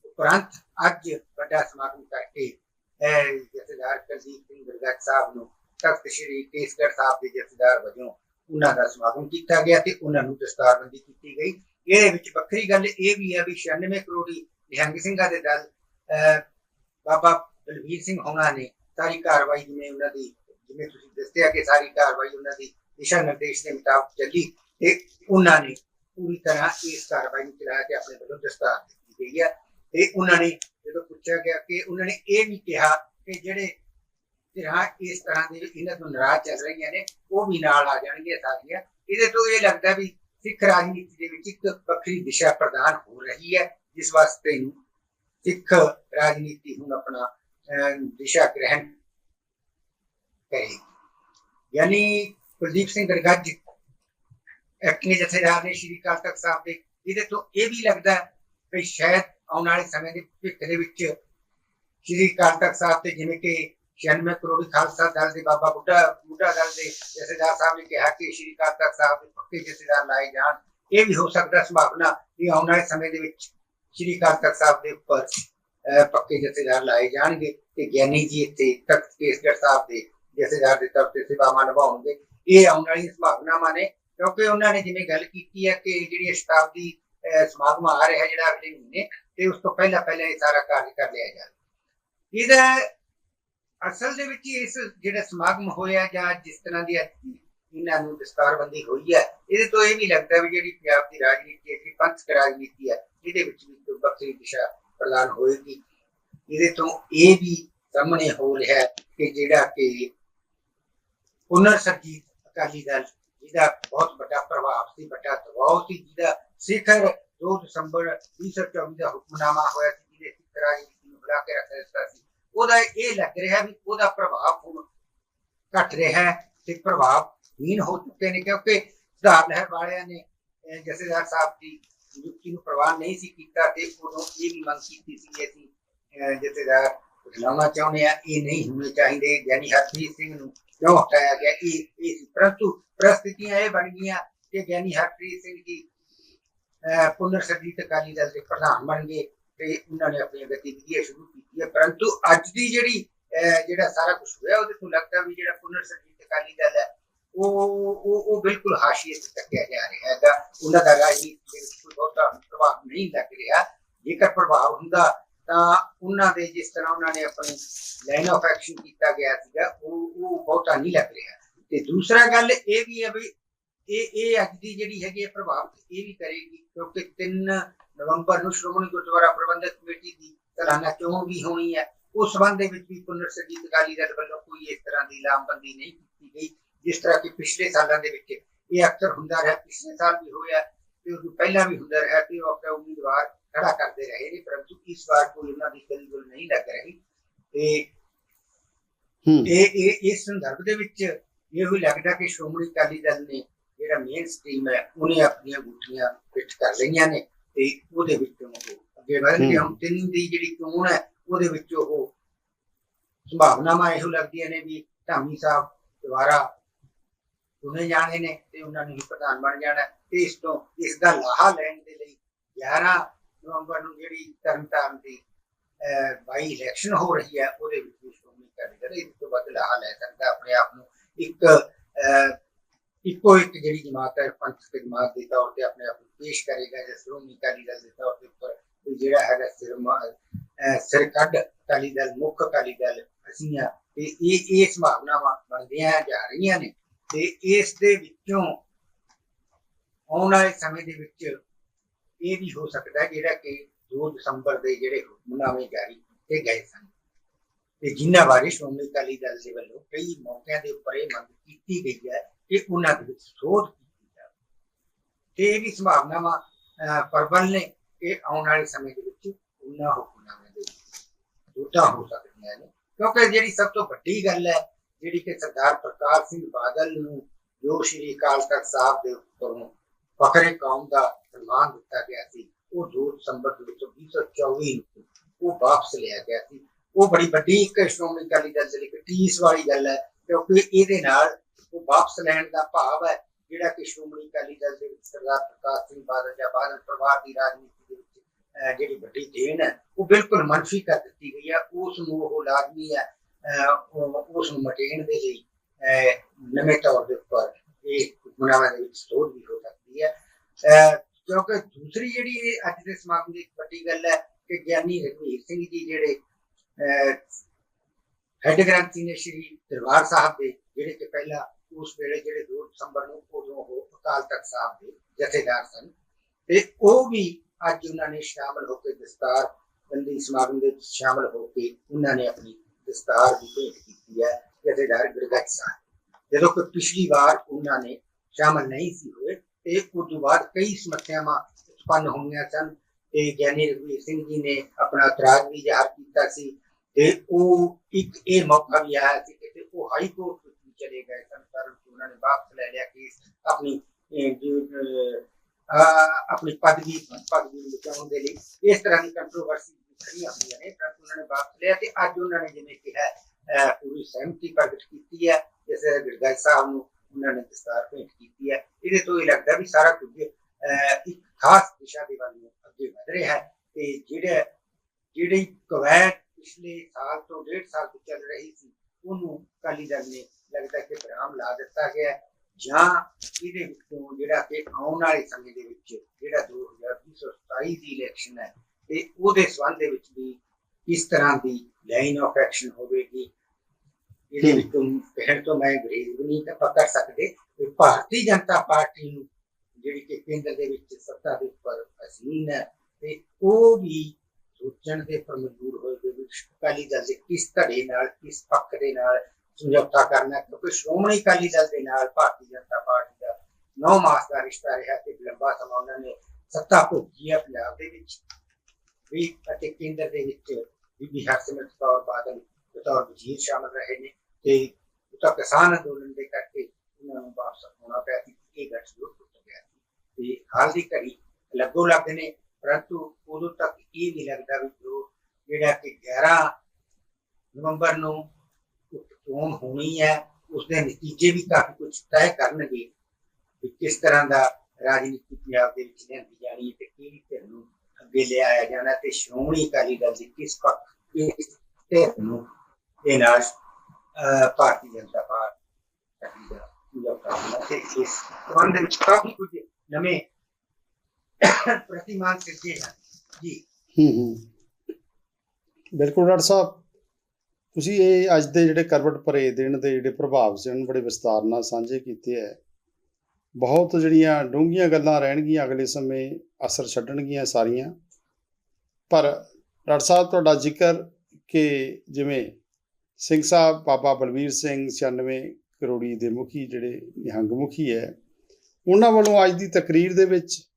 ਉਪਰੰਤ ਅੱਜ ਵੱਡਾ ਸਮਾਗਮ ਕਰਕੇ ਜਥੇਦਾਰ ਕੁਲਦੀਪ ਸਿੰਘ ਗੁਰਗੱਜ ਸਾਹਿਬ ਨੂੰ ਤਖਤ ਸ਼੍ਰੀ ਕੇਸਗੜ੍ਹ ਸਾਹਿਬ ਦੇ ਜਥੇਦਾਰ ਵਜੋਂ ਉਹਨਾਂ ਦਾ ਸਮਾਗਮ ਕੀਤਾ ਗਿਆ ਤੇ ਉਹਨਾਂ ਨੂੰ ਦਸਤਾਰਬੰਦੀ ਕੀਤੀ ਗਈ। ਇਹਦੇ ਵਿੱਚ ਵੱਖਰੀ ਗੱਲ ਇਹ ਵੀ ਹੈ ਵੀ 96 ਕਰੋੜੀ ਨਿਹੰਗ ਸਿੰਘਾਂ ਦੇ ਦਲ ਬਾਬਾ ਬਲਵੀਰ ਸਿੰਘ ਹੋਣਾ ਨੇ ਸਾਰੀ ਕਾਰਵਾਈ ਜਿਵੇਂ ਉਹਨਾਂ ਦੀ, ਜਿਵੇਂ ਤੁਸੀਂ ਦੱਸਿਆ ਕਿ ਸਾਰੀ ਕਾਰਵਾਈ ਉਹਨਾਂ ਦੀ ਦਿਸ਼ਾ ਨਿਰਦੇਸ਼ ਦੇ ਮੁਤਾਬਕ ਚੱਲੀ ਤੇ ਉਹਨਾਂ ਨੇ ਪੂਰੀ ਤਰ੍ਹਾਂ ਇਸ ਕਾਰਵਾਈ ਨੂੰ ਚਲਾਇਆ ਤੇ ਆਪਣੇ ਵੱਲੋਂ ਦਸਤਾਰ ਦਿੱਤੀ ਗਈ ਹੈ। ਤੇ ਉਹਨਾਂ ਨੇ ਜਦੋਂ ਪੁੱਛਿਆ ਗਿਆ ਕਿ ਉਹਨਾਂ ਨੇ ਇਹ ਵੀ ਕਿਹਾ ਕਿ ਜਿਹੜੇ ਧਿਰਾਂ ਇਸ ਤਰ੍ਹਾਂ ਦੇ ਇਹਨਾਂ ਤੋਂ ਨਾਰਾਜ਼ ਚੱਲ ਰਹੀਆਂ ਨੇ, ਉਹ ਵੀ ਨਾਲ ਆ ਜਾਣਗੇ ਸਾਰੀਆਂ। ਇਹਦੇ ਤੋਂ ਇਹ ਲੱਗਦਾ ਵੀ ਸਿੱਖ ਰਾਜਨੀਤੀ ਦੇ ਵਿੱਚ ਇੱਕ ਵੱਖਰੀ ਦਿਸ਼ਾ ਪ੍ਰਦਾਨ ਹੋ ਰਹੀ ਹੈ, ਜਿਸ ਵਾਸਤੇ ਨੂੰ ਸਿੱਖ ਰਾਜਨੀਤੀ ਹੁਣ ਆਪਣਾ ਦਿਸ਼ਾ ਗ੍ਰਹਿਣ ਕਰੇਗੀ। ਯਾਨੀ ਕੁਲਦੀਪ ਸਿੰਘ ਗੜਗੱਜ ਐਕਟਿੰਗ ਜਥੇਦਾਰ ਨੇ ਸ਼੍ਰੀ ਅਕਾਲ ਤਖਤ ਸਾਹਿਬ ਦੇ, ਇਹਦੇ ਤੋਂ ਇਹ ਵੀ ਲੱਗਦਾ ਹੈ ਕਿ ਸ਼ਾਇਦ ਆਉਣ ਵਾਲੇ ਸਮੇਂ ਦੇ ਭਵਿੱਖ ਦੇ ਵਿੱਚ ਸ਼੍ਰੀ ਅਕਾਲ ਤਖਤ ਸਾਹਿਬ ਤੇ ਜਿਵੇਂ ਕਿ 96 ਕਰੋੜੀ ਖਾਲਸਾ ਦਲ ਦੇ ਬਾਬਾ ਬੁੱਢਾ ਬੁੱਢਾ ਦਲ ਦੇ ਜਥੇਦਾਰ ਸਾਹਿਬ ਨੇ ਕਿਹਾ ਕਿ ਸ਼੍ਰੀ ਅਕਾਲ ਤਖਤ ਸਾਹਿਬ ਦੇ ਪੱਕੇ ਜਥੇਦਾਰ ਲਾਏ ਜਾਣ। ਇਹ ਵੀ ਹੋ ਸਕਦਾ ਸੰਭਾਵਨਾ ਕਿ ਆਉਣ ਵਾਲੇ ਸਮੇਂ ਦੇ ਵਿੱਚ ਸ਼੍ਰੀ ਅਕਾਲ ਤਖਤ ਸਾਹਿਬ ਦੇ ਉੱਪਰ ਪੱਕੇ ਜਥੇਦਾਰ ਲਾਏ ਜਾਣਗੇ ਤੇ ਗਿਆਨੀ ਜੀ ਇੱਥੇ ਤਖਤ ਕੇਸਗੜ੍ਹ ਸਾਹਿਬ ਦੇ ਜਥੇਦਾਰ ਦੇ ਤੌਰ ਤੇ ਸੇਵਾਵਾਂ ਨਿਭਾਉਣਗੇ। ਇਹ ਆਉਣ ਵਾਲੀਆਂ ਸੰਭਾਵਨਾਵਾਂ ਨੇ ਕਿਉਂਕਿ ਉਹਨਾਂ ਨੇ ਜਿਵੇਂ ਗੱਲ ਕੀਤੀ ਹੈ ਕਿ ਜਿਹੜੀ ਸ਼ਤਾਬਦੀ ਸਮਾਗਮ ਆ ਰਿਹਾ ਜਿਹੜਾ ਅਗਲੇ ਮਹੀਨੇ ਤੇ ਉਸ ਤੋਂ ਪਹਿਲਾਂ ਪਹਿਲਾਂ ਇਹ ਸਾਰਾ ਕਾਰਜ ਕਰ ਲਿਆ ਜਾਵੇ। ਇਹਦਾ ਅਸਲ ਦੇ ਵਿੱਚ ਇਸ ਜਿਹੜਾ ਸਮਾਗਮ ਹੋਇਆ ਜਾਂ ਜਿਸ ਤਰ੍ਹਾਂ ਦੀ ਅੱਜ ਇਹਨਾਂ ਨੂੰ ਦਸਤਾਰਬੰਦੀ ਹੋਈ ਹੈ, ਇਹਦੇ ਤੋਂ ਇਹ ਵੀ ਲੱਗਦਾ ਵੀ ਜਿਹੜੀ ਪੰਜਾਬ ਦੀ ਰਾਜਨੀਤੀ ਹੈ ਕਿ ਪੰਥਕ ਰਾਜਨੀਤੀ ਹੈ, ਇਹਦੇ ਵਿੱਚ ਵੀ ਇੱਕ ਵੱਖਰੀ ਦਿਸ਼ਾ ਪ੍ਰਦਾਨ ਹੋਏਗੀ। ਇਹਦੇ ਤੋਂ ਇਹ ਵੀ ਸਾਹਮਣੇ ਹੋ ਰਿਹਾ ਹੈ ਕਿ ਜਿਹੜਾ ਕਿ ਪੁਨਰ ਸਰਜੀਤ ਅਕਾਲੀ ਦਲ, ਜਿਹਦਾ ਬਹੁਤ ਵੱਡਾ ਪ੍ਰਭਾਵ ਸੀ, ਵੱਡਾ ਦਬਾਅ ਸੀ, ਜਿਹਦਾ ਸਿਖਰ 2 ਦਸੰਬਰ 2024 ਦਾ ਹੁਕਮਨਾਮਾ ਹੋਇਆ ਸੀ, ਜਿਹਦੇ ਸਿੱਖ ਰਾਜਨੀਤੀ ਨੂੰ ਬੁਲਾ ਕੇ ਰੱਖਿਆ ਦਿੱਤਾ ਸੀ। ਉਹਦਾ ਇਹ ਲੱਗ ਰਿਹਾ ਵੀ ਉਹਦਾ ਪ੍ਰਭਾਵ ਹੁਣ ਘਟ ਰਿਹਾ ਹੈ ਤੇ ਪ੍ਰਭਾਵਹੀਨ ਹੋ ਚੁੱਕੇ ਨੇ ਕਿਉਂਕਿ ਸੁਧਾਰ ਲਹਿਰ ਵਾਲਿਆਂ ਨੇ ਅਹ, ਸਾਹਿਬ ਦੀ ਨਿਯੁਕਤੀ ਨੂੰ ਪ੍ਰਵਾਨ ਨਹੀਂ ਸੀ ਕੀਤਾ ਤੇ ਉਦੋਂ ਇਹ ਵੀ ਮੰਗ ਕੀਤੀ ਸੀ ਕਿ ਅਸੀਂ ਅਹ, ਜਥੇਦਾਰ ਚਾਹੁੰਦੇ ਆ ਇਹ ਨਹੀਂ ਹੋਣੇ ਚਾਹੀਦੇ। ਯਾਨੀ ਹਰਪ੍ਰੀਤ ਸਿੰਘ ਨੂੰ ਕਿਉਂ ਹਟਾਇਆ ਗਿਆ? ਇਹ ਇਹ ਸੀ। ਪਰੰਤੂ ਪ੍ਰਸਥਿਤੀਆਂ ਇਹ ਬਣ ਗਈਆਂ ਕਿ ਗਿਆਨੀ ਹਰਪ੍ਰੀਤ ਸਿੰਘ ਜੀ ਅਹ, ਪੁਨਰ ਸਰਜੀਤ ਅਕਾਲੀ ਦਲ ਦੇ ਪ੍ਰਧਾਨ ਬਣ ਗਏ। ਤੇ ਉਹਨਾਂ ਨੇ ਆਪਣੀਆਂ ਗਤੀਵਿਧੀਆਂ ਸ਼ੁਰੂ ਕੀਤੀਆਂ ਪਰੰਤੂ ਅੱਜ ਦੀ ਜਿਹੜੀ ਜਿਹੜਾ ਸਾਰਾ ਕੁਝ ਹੋਇਆ, ਉਹਦੇ ਤੋਂ ਲੱਗਦਾ ਵੀ ਜਿਹੜਾ ਪੁਨਰ ਸਰਜੀਤ ਅਕਾਲੀ ਦਲ ਹੈ, ਉਹ ਉਹ ਉਹ ਬਿਲਕੁਲ ਹਾਸ਼ੀਏ ਤੇ ਤੱਕਿਆ ਜਾ ਰਿਹਾ ਹੈਗਾ। ਉਹਨਾਂ ਦਾ ਰਾਜਨੀਤੀ ਦੇ ਵਿੱਚ ਕੋਈ ਬਹੁਤਾ ਪ੍ਰਭਾਵ ਨਹੀਂ ਲੱਗ ਰਿਹਾ। ਜੇਕਰ ਪ੍ਰਭਾਵ ਹੁੰਦਾ, ਤਾਂ ਉਹਨਾਂ ਦੇ ਜਿਸ ਤਰ੍ਹਾਂ ਉਹਨਾਂ ਨੇ ਆਪਣੀ ਲਾਈਨ ਆਫ ਐਕਸ਼ਨ ਕੀਤਾ ਗਿਆ ਸੀਗਾ, ਉਹ ਉਹ ਬਹੁਤਾ ਨਹੀਂ ਲੱਗ ਰਿਹਾ। ਤੇ ਦੂਸਰਾ ਗੱਲ ਇਹ ਵੀ ਹੈ ਵੀ, ਇਹ ਇਹ ਅੱਜ ਦੀ ਜਿਹੜੀ ਹੈਗੀ ਹੈ ਪ੍ਰਭਾਵ, ਇਹ ਵੀ ਕਰੇਗੀ, ਕਿਉਂਕਿ ਤਿੰਨ ਨਵੰਬਰ ਨੂੰ ਸ਼੍ਰੋਮਣੀ ਗੁਰਦੁਆਰਾ ਪ੍ਰਬੰਧਕ ਕਮੇਟੀ ਦੀ ਸਾਲਾਨਾ ਚੋਣ ਵੀ ਹੋਣੀ ਹੈ? ਉਸ ਸੰਬੰਧ ਦੇ ਵਿੱਚ ਵੀ ਪੁਨਰ ਸਰਜੀਤ ਅਕਾਲੀ ਦਲ ਵੱਲੋਂ ਕੋਈ ਇਸ ਤਰ੍ਹਾਂ ਦੀ ਲਾਮਬੰਦੀ ਨਹੀਂ ਕੀਤੀ ਗਈ ਜਿਸ ਤਰ੍ਹਾਂ ਕਿ ਪਿਛਲੇ ਸਾਲਾਂ ਦੇ ਵਿੱਚ ਇਹ ਅਕਸਰ ਹੁੰਦਾ ਰਿਹਾ ਪਿਛਲੇ ਸਾਲ ਵੀ ਹੋਇਆ ਤੇ ਉਸ ਤੋਂ ਪਹਿਲਾਂ ਵੀ ਹੁੰਦਾ ਰਿਹਾ ਕਿ ਉਹ ਆਪਣਾ ਉਮੀਦਵਾਰ ਖੜਾ ਕਰਦੇ ਰਹੇ ਨੇ ਪਰੰਤੂ ਇਸ ਵਾਰ ਕੋਈ ਉਹਨਾਂ ਦੀ ਕਲਗੁਲ ਨਹੀਂ ਲੱਗ ਰਹੀ ਤੇ ਇਹ ਇਹ ਇਸ ਸੰਦਰਭ ਦੇ ਵਿੱਚ ਇਹ ਲੱਗਦਾ ਕਿ ਸ਼੍ਰੋਮਣੀ ਅਕਾਲੀ ਦਲ ਨੇ ਜਿਹੜਾ ਮੇਨ ਸਟ੍ਰੀਮ ਹੈ ਉਹਨੇ ਆਪਣੀਆਂ ਗੁੱਟੀਆਂ ਫਿੱਟ ਕਰ ਲਈਆਂ ਨੇ। ਤੇ ਉਹਦੇ ਵਿੱਚੋਂ ਉਹ ਅੱਗੇ ਵਧਣਗੇ ਹੂੰ। ਹੁਣ ਤਿੰਨ ਦੀ ਜਿਹੜੀ ਚੋਣ ਹੈ ਉਹਦੇ ਵਿੱਚ ਉਹ ਸੰਭਾਵਨਾਵਾਂ ਇਹੋ ਲੱਗਦੀਆਂ ਨੇ ਵੀ ਧਾਮੀ ਸਾਹਿਬ ਦੁਬਾਰਾ ਚੁਣੇ ਜਾਣੇ ਨੇ ਤੇ ਉਹਨਾਂ ਨੂੰ ਪ੍ਰਧਾਨ ਬਣ ਜਾਣਾ ਤੇ ਇਸ ਤੋਂ ਇਸ ਦਾ ਲਾਹਾ ਲੈਣ ਦੇ ਲਈ 11 ਨਵੰਬਰ ਨੂੰ ਜਿਹੜੀ ਤਰਨਤਾਰਨ ਦੀ ਬਾਈ ਇਲੈਕਸ਼ਨ ਹੋ ਰਹੀ ਹੈ ਉਹਦੇ ਵਿੱਚ ਵੀ ਅਕਾਲੀ ਦਲ ਇਸ ਤੋਂ ਵੱਧ ਲਾਹਾ ਲੈ ਸਕਦਾ ਆਪਣੇ ਆਪ ਨੂੰ। ਇੱਕ ਇੱਕੋ ਇੱਕ ਜਿਹੜੀ ਜਮਾਤ ਹੈ ਪੰਥਕ ਜਮਾਤ ਦੇ ਤੌਰ ਤੇ ਆਪਣੇ ਆਪ ਪੇਸ਼ ਕਰੇਗਾ ਜਾਂ ਸ਼੍ਰੋਮਣੀ ਅਕਾਲੀ ਦਲ ਦੇ ਤੌਰ ਤੇ ਉੱਪਰ ਜਿਹੜਾ ਹੈਗਾ ਸਿਰ ਮਾ- ਅਕਾਲੀ ਦਲ, ਮੁੱਖ ਅਕਾਲੀ ਦਲ ਅਸੀਂ ਆ ਤੇ ਇਹ ਇਹ ਸੰਭਾਵਨਾਵਾਂ ਬਣਦੀਆਂ ਜਾ ਰਹੀਆਂ ਨੇ ਤੇ ਇਸ ਦੇ ਵਿੱਚੋਂ ਆਉਣ ਵਾਲੇ ਸਮੇਂ ਦੇ ਵਿੱਚ ਇਹ ਵੀ ਹੋ ਸਕਦਾ ਜਿਹੜਾ ਕਿ 2 ਦਸੰਬਰ ਦੇ ਜਿਹੜੇ ਹੁਕਮਨਾਮੇ ਜਾਰੀ ਕੀਤੇ ਗਏ ਸਨ। ਤੇ ਜਿਨ੍ਹਾਂ ਬਾਰੇ ਸ਼੍ਰੋਮਣੀ ਅਕਾਲੀ ਦਲ ਦੇ ਵੱਲੋਂ ਕਈ ਮੌਕਿਆਂ ਦੇ ਉੱਪਰ ਇਹ ਮੰਗ ਕੀਤੀ ਗਈ ਹੈ ਕਿ ਉਹਨਾਂ ਦੇ ਵਿੱਚ ਸੋਧ ਇਹ ਵੀ ਸੰਭਾਵਨਾਵਾਂ ਪ੍ਰਬਲ ਨੇ ਕਿ ਆਉਣ ਵਾਲੇ ਸਮੇਂ ਦੇ ਵਿੱਚ ਉਹਨਾਂ ਹੁਕਮਨਾਮਿਆਂ ਦੇ ਦੋਟਾ ਹੋ ਸਕਦੀਆਂ ਨੇ। ਕਿਉਂਕਿ ਜਿਹੜੀ ਸਭ ਤੋਂ ਵੱਡੀ ਗੱਲ ਹੈ, ਜਿਹੜੀ ਕਿ ਸਰਦਾਰ ਪ੍ਰਕਾਸ਼ ਸਿੰਘ ਬਾਦਲ ਨੂੰ ਜੋ ਸ਼੍ਰੀ ਅਕਾਲ ਤਖਤ ਸਾਹਿਬ ਦੇ ਉੱਪਰੋਂ ਫਖਰੇ ਕੌਮ ਦਾ ਸਨਮਾਨ ਦਿੱਤਾ ਗਿਆ ਸੀ, ਉਹ 2 ਦਸੰਬਰ ਦੇ ਵਿੱਚ 2024 ਨੂੰ ਉਹ ਵਾਪਸ ਲਿਆ ਗਿਆ ਸੀ। ਉਹ ਬੜੀ ਵੱਡੀ ਇੱਕ ਸ਼੍ਰੋਮਣੀ ਅਕਾਲੀ ਦਲ ਦੇ ਇੱਕ ਟੀਸ ਵਾਲੀ ਗੱਲ ਹੈ, ਕਿਉਂਕਿ ਇਹਦੇ ਨਾਲ ਉਹ ਵਾਪਸ ਲੈਣ ਦਾ ਭਾਵ ਹੈ ਜਿਹੜਾ ਕਿ ਸ਼੍ਰੋਮਣੀ ਅਕਾਲੀ ਦਲ ਦੇ ਵਿੱਚ ਸਰਦਾਰ ਪ੍ਰਕਾਸ਼ ਸਿੰਘ ਬਾਦਲ ਜਾਂ ਬਾਦਲ ਪਰਿਵਾਰ ਦੀ ਰਾਜਨੀਤੀ ਦੇ ਵਿੱਚ ਜਿਹੜੀ ਵੱਡੀ ਦੇਣ ਹੈ ਉਹ ਬਿਲਕੁਲ ਮਨਫੀ ਕਰ ਦਿੱਤੀ ਗਈ ਹੈ। ਉਸ ਨੂੰ ਉਹ ਲਾਜ਼ਮੀ ਹੈ ਉਸ ਨੂੰ ਮਟੇਣ ਦੇ ਲਈ ਨਵੇਂ ਤੌਰ ਦੇ ਉੱਪਰ ਇਹ ਹੁਕਮਨਾਮਾ ਦੇ ਵਿੱਚ ਸੋਧ ਵੀ ਹੋ ਸਕਦੀ ਹੈ। ਅਹ, ਕਿਉਂਕਿ ਦੂਸਰੀ ਜਿਹੜੀ ਇਹ ਅੱਜ ਦੇ ਸਮਾਗਮ ਦੀ ਵੱਡੀ ਗੱਲ ਹੈ ਕਿ ਗਿਆਨੀ ਰਘਵੀਰ ਸਿੰਘ ਜੀ ਜਿਹੜੇ ਹੈਡ ਗ੍ਰੰਥੀ ਨੇ ਸ਼੍ਰੀ ਦਰਬਾਰ ਸਾਹਿਬ ਦੇ ਜਿਹੜੇ ਕਿ ਪਹਿਲਾਂ ਉਸ ਵੇਲੇ ਜਿਹੜੇ 2 ਦਸੰਬਰ ਨੂੰ ਉਦੋਂ ਉਹ ਅਕਾਲ ਤਖਤ ਸਾਹਿਬ ਦੇ ਜਥੇਦਾਰ ਸਨ। ਤੇ ਉਹ ਵੀ ਅੱਜ ਉਹਨਾਂ ਨੇ ਸ਼ਾਮਲ ਹੋ ਕੇ ਦਸਤਾਰ ਬੰਦੀ ਸਮਾਗਮ ਦੇ ਵਿੱਚ ਸ਼ਾਮਲ ਹੋ ਕੇ ਉਹਨਾਂ ਨੇ ਆਪਣੀ ਦਸਤਾਰ ਦੀ ਭੇਟ ਕੀਤੀ ਹੈ, ਜਥੇਦਾਰ ਗੁਰਗੱਜ ਸਾਹਿਬ। ਜਦੋਂ ਕਿ ਪਿਛਲੀ ਵਾਰ ਉਹਨਾਂ ਨੇ ਸ਼ਾਮਲ ਨਹੀਂ ਸੀ ਹੋਏ, ਤੇ ਉਸ ਤੋਂ ਬਾਅਦ ਕਈ ਸਮੱਸਿਆਵਾਂ ਉਤਪੰਨ ਹੋਈਆਂ ਸਨ। ਤੇ ਗਿਆਨੀ ਰਘਵੀਰ ਸਿੰਘ ਜੀ ਨੇ ਆਪਣਾ ਇਤਰਾਜ਼ ਵੀ ਜ਼ਾਹਰ ਕੀਤਾ ਸੀ। ਤੇ ਉਹ ਇੱਕ ਇਹ ਮੌਕਾ ਵੀ ਆਇਆ ਸੀ ਕਿ ਉਹ ਹਾਈ ਕੋਰਟ ਵਿੱਚ ਵੀ ਚਲੇ ਗਏ ਸਨ ਪਰ ਉਹਨਾਂ ਨੇ ਵਾਪਸ ਲੈ ਲਿਆ ਆਪਣੀ ਪਦਵੀ ਪਦਵੀ ਬਚਾਉਣ ਦੇ ਲਈ ਇਸ ਤਰ੍ਹਾਂ ਦੀ ਕੰਟਰੋਵਰਸੀ ਖੜੀਆਂ ਹੋਈਆਂ ਨੇ ਪਰ ਉਹਨਾਂ ਨੇ ਵਾਪਸ ਲਿਆ ਤੇ ਅੱਜ ਉਹਨਾਂ ਨੇ ਜਿਵੇਂ ਕਿਹਾ ਪੂਰੀ ਸਹਿਮਤੀ ਪ੍ਰਗਟ ਕੀਤੀ ਹੈ ਜਿਸ ਗਿਰਗਾਈ ਸਾਹਿਬ ਨੂੰ ਉਹਨਾਂ ਨੇ ਦਸਤਾਰ ਭੇਂਟ ਕੀਤੀ ਹੈ। ਇਹਦੇ ਤੋਂ ਇਹ ਲੱਗਦਾ ਵੀ ਸਾਰਾ ਕੁਝ ਅਹ, ਇੱਕ ਖਾਸ ਦਿਸ਼ਾ ਦੇ ਵੱਲ ਅੱਗੇ ਵਧ ਰਿਹਾ ਹੈ ਤੇ ਜਿਹੜੇ ਜਿਹੜੀ ਕਵੈਤ ਪਿਛਲੇ ਸਾਲ ਤੋਂ ਡੇਢ ਸਾਲ ਤੋਂ ਚੱਲ ਰਹੀ ਸੀ ਉਹਨੂੰ ਅਕਾਲੀ ਦਲ ਨੇ ਲੱਗਦਾ ਕਿ ਵਿਰਾਮ ਲਾ ਦਿੱਤਾ ਗਿਆ ਜਾਂ ਇਹਦੇ ਵਿੱਚੋਂ ਜਿਹੜਾ ਕਿ ਆਉਣ ਵਾਲੇ ਸਮੇਂ ਦੇ ਵਿੱਚ ਜਿਹੜਾ 2027 ਦੀ ਇਲੈਕਸ਼ਨ ਹੈ ਤੇ ਉਹਦੇ ਸੰਬੰਧ ਦੇ ਵਿੱਚ ਵੀ ਇਸ ਤਰ੍ਹਾਂ ਦੀ ਲਾਈਨ ਆਫ ਐਕਸ਼ਨ ਹੋਵੇਗੀ ਇਹਦੇ। ਵਿੱਚੋਂ ਕਹਿਣ ਤੋਂ ਮੈਂ ਗਰੇਜ਼ ਵੀ ਨਹੀਂ ਤਾਂ ਪਕੜ ਸਕਦੇ ਕਿ ਭਾਰਤੀ ਜਨਤਾ ਪਾਰਟੀ ਨੂੰ ਜਿਹੜੀ ਕਿ ਕੇਂਦਰ ਦੇ ਵਿੱਚ ਸੱਤਾ ਦੇ ਉੱਪਰ ਅਸੀਨ ਹੈ ਤੇ ਉਹ ਵੀ ਸੋਚਣ ਦੇ ਪਰ ਮਜਬੂਰ ਹੋਏ ਕਿ ਅਕਾਲੀ ਦਲ ਦੇ ਕਿਸ ਧੜੇ ਨਾਲ ਕਿਸ ਪੱਖ ਦੇ ਨਾਲ ਸਮਝੌਤਾ ਕਰਨਾ ਕਿਉਂਕਿ ਸ਼੍ਰੋਮਣੀ ਅਕਾਲੀ ਦਲ ਦੇ ਨਾਲ ਭਾਰਤੀ ਜਨਤਾ ਪਾਰਟੀ ਦਾ ਨੌ ਮਾਸ ਦਾ ਰਿਸ਼ਤਾ ਰਿਹਾ ਤੇ ਲੰਬਾ ਸਮਾਂ ਉਹਨਾਂ ਨੇ ਸੱਤਾ ਭੋਗੀ ਹੈ ਪੰਜਾਬ ਦੇ ਵਿੱਚ। ਵੀ ਅਤੇ ਕੇਂਦਰ ਦੇ ਵਿੱਚ ਬੀਬੀ ਹਰਸਿਮਰਤ ਕੌਰ ਬਾਦਲ, ਬਤੌਰ ਵਜ਼ੀਰ ਸ਼ਾਮਲ ਰਹੇ ਨੇ ਤੇ ਤਾਂ ਕਿਸਾਨ ਅੰਦੋਲਨ ਦੇ ਕਰਕੇ ਉਹਨਾਂ ਨੂੰ ਵਾਪਸ ਹੋਣਾ ਪਿਆ ਸੀ ਇਹ ਗੱਠਜੋੜ ਟੁੱਟ ਗਿਆ ਸੀ ਤੇ ਹਾਲ ਦੀ ਘੜੀ ਲੱਗੋ ਲੱਗ ਨੇ, ਪਰੰਤੂ ਉਦੋਂ ਤੱਕ ਇਹ ਨਹੀਂ ਲੱਗਦਾ ਵੀ ਜੋ ਜਿਹੜਾ ਕਿ 11 ਨਵੰਬਰ ਨੂੰ ਚੋਣ ਹੋਣੀ ਹੈ ਉਸ ਦੇ ਨਤੀਜੇ ਵੀ ਕਾਫੀ ਕੁਝ ਤੈਅ ਕਰਨਗੇ ਕਿ ਕਿਸ ਤਰ੍ਹਾਂ ਦਾ ਰਾਜਨੀਤੀ ਪੰਜਾਬ ਦੇ ਵਿੱਚ ਲਿਆਂਦੀ ਜਾਣੀ ਹੈ ਤੇ ਕਿਹੜੀ ਧਿਰ ਨੂੰ ਅੱਗੇ ਲਿਆਇਆ ਜਾਣਾ ਤੇ ਸ਼੍ਰੋਮਣੀ ਅਕਾਲੀ ਦਲ ਦੀ ਕਿਸ ਪੱਖ, ਕਿਸ ਧਿਰ ਨੂੰ ਇਹ ਨਾਲ ਭਾਰਤੀ ਜਨਤਾ ਪਾਰਟੀ ਦਾ ਸਮਝੌਤਾ ਹੋਣਾ ਤੇ ਇਸ ਸੰਬੰਧ ਵਿੱਚ ਕਾਫੀ ਕੁਝ ਨਵੇਂ ਪ੍ਰਤੀਮਾਨ ਸਿੱਧੇ ਹਨ ਜੀ। ਹੂੰ ਹੂੰ। ਬਿਲਕੁਲ ਡਾਕਟਰ ਸਾਹਿਬ ਤੁਸੀਂ ਇਹ ਅੱਜ ਦੇ ਜਿਹੜੇ ਕਰਵਟ ਭਰੇ ਦਿਨ ਦੇ ਜਿਹੜੇ ਪ੍ਰਭਾਵ ਸੀ, ਉਹਨਾਂ ਬੜੇ ਵਿਸਤਾਰ ਨਾਲ ਸਾਂਝੇ ਕੀਤੇ ਹੈ ਬਹੁਤ ਜਿਹੜੀਆਂ ਡੂੰਘੀਆਂ ਗੱਲਾਂ ਰਹਿਣਗੀਆਂ ਅਗਲੇ ਸਮੇਂ, ਅਸਰ ਛੱਡਣਗੀਆਂ ਸਾਰੀਆਂ। ਪਰ ਡਾਕਟਰ ਸਾਹਿਬ, ਤੁਹਾਡਾ ਜ਼ਿਕਰ ਕਿ ਜਿਵੇਂ ਸਿੰਘ ਸਾਹਿਬ, ਬਾਬਾ ਬਲਵੀਰ ਸਿੰਘ 96 ਕਰੋੜੀ ਦੇ ਮੁਖੀ ਜਿਹੜੇ ਨਿਹੰਗ ਮੁਖੀ ਹੈ ਉਹਨਾਂ ਵੱਲੋਂ ਅੱਜ ਦੀ ਤਕਰੀਰ ਦੇ ਵਿੱਚ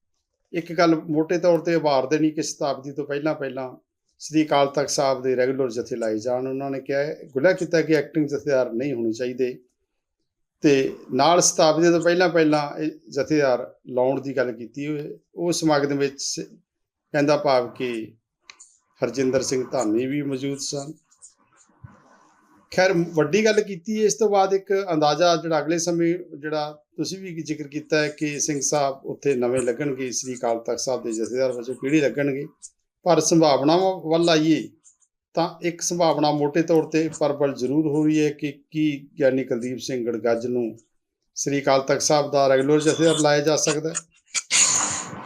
ਇੱਕ ਗੱਲ ਮੋٹے ਤੌਰ ਤੇ ਉਭਾਰ ਦੇਣੀ ਕਿ ਸ਼ਤਾਬਦੀ ਤੋਂ ਪਹਿਲਾਂ ਪਹਿਲਾਂ ਸ੍ਰੀ ਅਕਾਲ ਤਖਤ ਸਾਹਿਬ ਦੇ ਰੈਗੂਲਰ ਜਥੇ ਲਾਏ ਜਾਣ, ਉਹਨਾਂ ਨੇ ਕਿਹਾ ਹੈ- ਗੁਲਾ ਕੀਤਾ ਕਿ ਐਕਟਿੰਗ ਜਥੇਦਾਰ ਨਹੀਂ ਹੋਣੇ ਚਾਹੀਦੇ। ਤੇ ਨਾਲ ਸ਼ਤਾਬਦੀ ਤੋਂ ਪਹਿਲਾਂ ਪਹਿਲਾਂ ਇਹ ਜਥੇਦਾਰ ਲਾਉਣ ਦੀ ਗੱਲ ਕੀਤੀ ਹੋਏ ਉਹ ਸਮਾਗਮ ਵਿੱਚ ਕਹਿੰਦਾ ਭਾਵ ਕਿ ਹਰਜਿੰਦਰ ਸਿੰਘ ਧਾਮੀ ਵੀ ਮੌਜੂਦ ਸਨ। ਖੈਰ, ਵੱਡੀ ਗੱਲ ਕੀਤੀ ਇਸ ਤੋਂ ਬਾਅਦ ਇੱਕ ਅੰਦਾਜ਼ਾ ਜਿਹੜਾ ਅਗਲੇ ਸਮੇਂ ਜਿਹੜਾ ਤੁਸੀਂ ਵੀ ਜ਼ਿਕਰ ਕੀਤਾ ਹੈ ਕਿ ਸਿੰਘ ਸਾਹਿਬ ਉੱਥੇ ਨਵੇਂ ਲੱਗਣਗੇ, ਸ੍ਰੀ ਅਕਾਲ ਤਖਤ ਸਾਹਿਬ ਦੇ ਜਥੇਦਾਰ ਵਜੋਂ ਕਿਹੜੀ ਲੱਗਣਗੇ। ਪਰ ਸੰਭਾਵਨਾਵਾਂ ਵੱਲ ਆਈਏ ਤਾਂ ਇੱਕ ਸੰਭਾਵਨਾ ਮੋٹے ਤੌਰ ਤੇ ਪਰਬਲ ਜ਼ਰੂਰ ਹੋ ਰਹੀ ਹੈ ਕਿ ਕੀ ਗਿਆਨੀ ਕੁਲਦੀਪ ਸਿੰਘ ਗੜਗੱਜ ਨੂੰ ਸ੍ਰੀ ਅਕਾਲ ਤਖਤ ਸਾਹਿਬ ਦਾ ਰੈਗੂਲਰ ਜਥੇਦਾਰ ਲਾਇਆ ਜਾ ਸਕਦਾ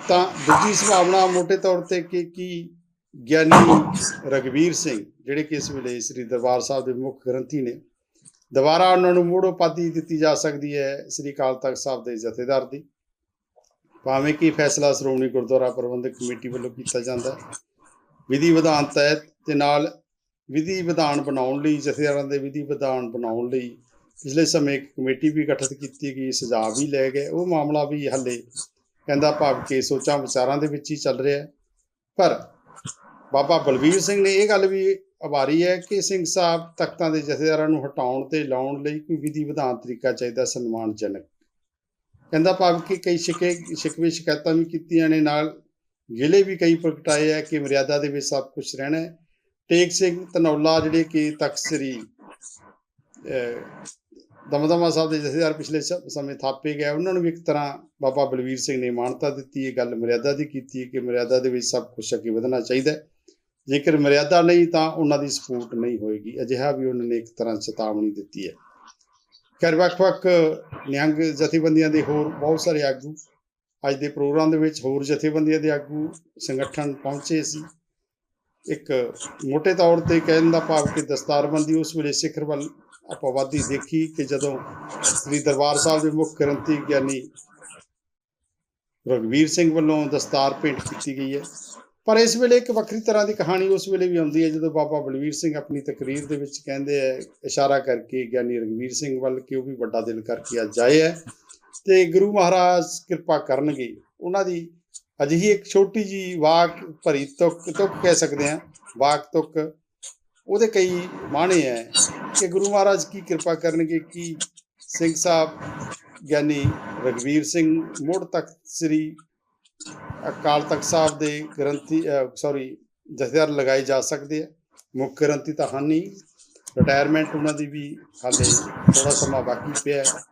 ਤਾਂ ਦੂਜੀ ਸੰਭਾਵਨਾ ਮੋٹے ਤੌਰ ਤੇ ਕਿ ਕੀ ਗਿਆਨੀ ਰਗਵੀਰ ਸਿੰਘ, ਜਿਹੜੇ ਕਿ ਇਸ ਵੇਲੇ ਸ੍ਰੀ ਦਰਬਾਰ ਸਾਹਿਬ ਦੇ ਮੁੱਖ ਗ੍ਰੰਥੀ ਨੇ, ਦੁਬਾਰਾ ਉਹਨਾਂ ਨੂੰ ਮੂੜ ਉਪਾਧੀ ਦਿੱਤੀ ਜਾ ਸਕਦੀ ਹੈ ਸ੍ਰੀ ਅਕਾਲ ਤਖਤ ਸਾਹਿਬ ਦੇ ਜਥੇਦਾਰ ਦੀ। ਭਾਵੇਂ ਕੀ ਫੈਸਲਾ ਸ਼੍ਰੋਮਣੀ ਗੁਰਦੁਆਰਾ ਪ੍ਰਬੰਧਕ ਕਮੇਟੀ ਵੱਲੋਂ ਕੀਤਾ ਜਾਂਦਾ ਵਿਧੀ ਵਿਧਾਨ ਤਹਿਤ ਤੇ ਨਾਲ ਵਿਧੀ ਵਿਧਾਨ ਬਣਾਉਣ ਲਈ, ਜਥੇਦਾਰਾਂ ਦੇ ਵਿਧੀ ਵਿਧਾਨ ਬਣਾਉਣ ਲਈ ਪਿਛਲੇ ਸਮੇਂ ਇੱਕ ਕਮੇਟੀ ਵੀ ਗਠਿਤ ਕੀਤੀ ਗਈ ਸੁਝਾਅ ਵੀ ਲੈ ਗਏ। ਉਹ ਮਾਮਲਾ ਵੀ ਹੱਲੇ ਕਹਿੰਦਾ ਭਾਵ ਕਿ ਸੋਚਾਂ ਵਿਚਾਰਾਂ ਦੇ ਵਿੱਚ ਹੀ ਚੱਲ ਰਿਹਾ ਪਰ ਬਾਬਾ ਬਲਵੀਰ ਸਿੰਘ ਨੇ ਇਹ ਗੱਲ ਵੀ ਆਭਾਰੀ ਹੈ ਕਿ ਸਿੰਘ ਸਾਹਿਬ ਤਖਤਾਂ ਦੇ ਜਥੇਦਾਰਾਂ ਨੂੰ ਹਟਾਉਣ ਤੇ ਲਾਉਣ ਲਈ ਕੋਈ ਵਿਧੀ ਵਿਧਾਨ ਤਰੀਕਾ ਚਾਹੀਦਾ ਸਨਮਾਨਜਨਕ। ਕਹਿੰਦਾ ਭਾਵ ਕਿ ਕਈ ਸ਼ਿਕੇ ਸ਼ਿਕਵੇ ਸ਼ਿਕਾਇਤਾਂ ਵੀ ਕੀਤੀਆਂ ਨੇ ਨਾਲ ਗਿਲੇ ਵੀ ਕਈ ਪ੍ਰਗਟਾਏ ਹੈ ਕਿ ਮਰਿਆਦਾ ਦੇ ਵਿੱਚ ਸਭ ਕੁਝ ਰਹਿਣਾ ਹੈ। ਟੇਕ ਸਿੰਘ ਧਨੌਲਾ ਜਿਹੜੇ ਕਿ ਤਖਤ ਸ੍ਰੀ ਦਮਦਮਾ ਸਾਹਿਬ ਦੇ ਜਥੇਦਾਰ ਪਿਛਲੇ ਸਮੇਂ ਥਾਪੇ ਗਏ। ਉਹਨਾਂ ਨੂੰ ਵੀ ਇੱਕ ਤਰ੍ਹਾਂ ਬਾਬਾ ਬਲਵੀਰ ਸਿੰਘ ਨੇ ਮਾਨਤਾ ਦਿੱਤੀ। ਇਹ ਗੱਲ ਮਰਿਆਦਾ ਦੀ ਕੀਤੀ ਕਿ ਮਰਿਆਦਾ ਦੇ ਵਿੱਚ ਸਭ ਕੁਝ ਅੱਗੇ ਵਧਣਾ ਚਾਹੀਦਾ ਜੇਕਰ ਮਰਿਆਦਾ ਨਹੀਂ ਤਾਂ ਉਹਨਾਂ ਦੀ ਸਪੋਰਟ ਨਹੀਂ ਹੋਏਗੀ। ਅਜਿਹਾ ਵੀ ਉਹਨਾਂ ਨੇ ਇੱਕ ਤਰ੍ਹਾਂ ਚੇਤਾਵਨੀ ਦਿੱਤੀ ਹੈ। ਖੈਰ, ਵੱਖ-ਵੱਖ ਨਿਹੰਗ ਜਥੇਬੰਦੀਆਂ ਦੇ ਹੋਰ ਬਹੁਤ ਸਾਰੇ ਆਗੂ ਅੱਜ ਦੇ ਪ੍ਰੋਗਰਾਮ ਦੇ ਵਿੱਚ ਹੋਰ ਜਥੇਬੰਦੀਆਂ ਦੇ ਆਗੂ ਸੰਗਠਨ ਪਹੁੰਚੇ ਸੀ। ਇੱਕ ਮੋٹے ਤੌਰ ਤੇ ਕਹਿਣ ਦਾ ਭਾਵ ਕਿ ਦਸਤਾਰਬੰਦੀ ਉਸ ਵੇਲੇ ਸਿਖਰ ਵੱਲ ਆਪਾਂ ਵਾਧੀ ਦੇਖੀ ਕਿ ਜਦੋਂ ਸ੍ਰੀ ਦਰਬਾਰ ਸਾਹਿਬ ਦੇ ਮੁੱਖ ਗ੍ਰੰਥੀ ਗਿਆਨੀ ਰਗਵੀਰ ਸਿੰਘ ਵੱਲੋਂ ਦਸਤਾਰ ਭੇਂਟ ਕੀਤੀ ਗਈ ਹੈ। ਪਰ ਇਸ ਵੇਲੇ ਇੱਕ ਵੱਖਰੀ ਤਰ੍ਹਾਂ ਦੀ ਕਹਾਣੀ ਉਸ ਵੇਲੇ ਵੀ ਆਉਂਦੀ ਹੈ, ਜਦੋਂ ਬਾਬਾ ਬਲਵੀਰ ਸਿੰਘ ਆਪਣੀ ਤਕਰੀਰ ਦੇ ਵਿੱਚ ਕਹਿੰਦੇ ਹੈ ਇਸ਼ਾਰਾ ਕਰਕੇ ਗਿਆਨੀ ਰਗਵੀਰ ਸਿੰਘ ਵੱਲ ਕਿ ਉਹ ਵੀ ਵੱਡਾ ਦਿਲ ਕਰਕੇ ਅੱਜ ਆਏ ਹੈ। ਤੇ ਗੁਰੂ ਮਹਾਰਾਜ ਕਿਰਪਾ ਕਰਨਗੇ। ਉਹਨਾਂ ਦੀ ਅਜਿਹੀ ਇੱਕ ਛੋਟੀ ਜੀ ਵਾਕ ਭਰੀ ਤੁਕ ਤੁਕ ਕਹਿ ਸਕਦੇ ਹਾਂ, ਵਾਕ ਤੁਕ। ਉਹਦੇ ਕਈ ਮਾਣੇ ਹੈ ਕਿ ਗੁਰੂ ਮਹਾਰਾਜ ਕੀ ਕਿਰਪਾ ਕਰਨਗੇ, ਕਿ ਸਿੰਘ ਸਾਹਿਬ ਗਿਆਨੀ ਰਗਵੀਰ ਸਿੰਘ ਮੁੜ ਤੱਕ ਸ੍ਰੀ ਅਕਾਲ ਤਖਤ ਸਾਹਿਬ ਦੇ ਗ੍ਰੰਥੀ ਸੌਰੀ ਜਥੇਦਾਰ ਲਗਾਏ ਜਾ ਸਕਦੇ ਆ। ਮੁੱਖ ਗ੍ਰੰਥੀ ਤਾਂ ਹਨ ਨਹੀਂ। ਰਿਟਾਇਰਮੈਂਟ ਉਹਨਾਂ ਦੀ ਵੀ ਹਾਲੇ ਥੋੜਾ ਸਮਾਂ ਬਾਕੀ ਪਿਆ। ਹੈ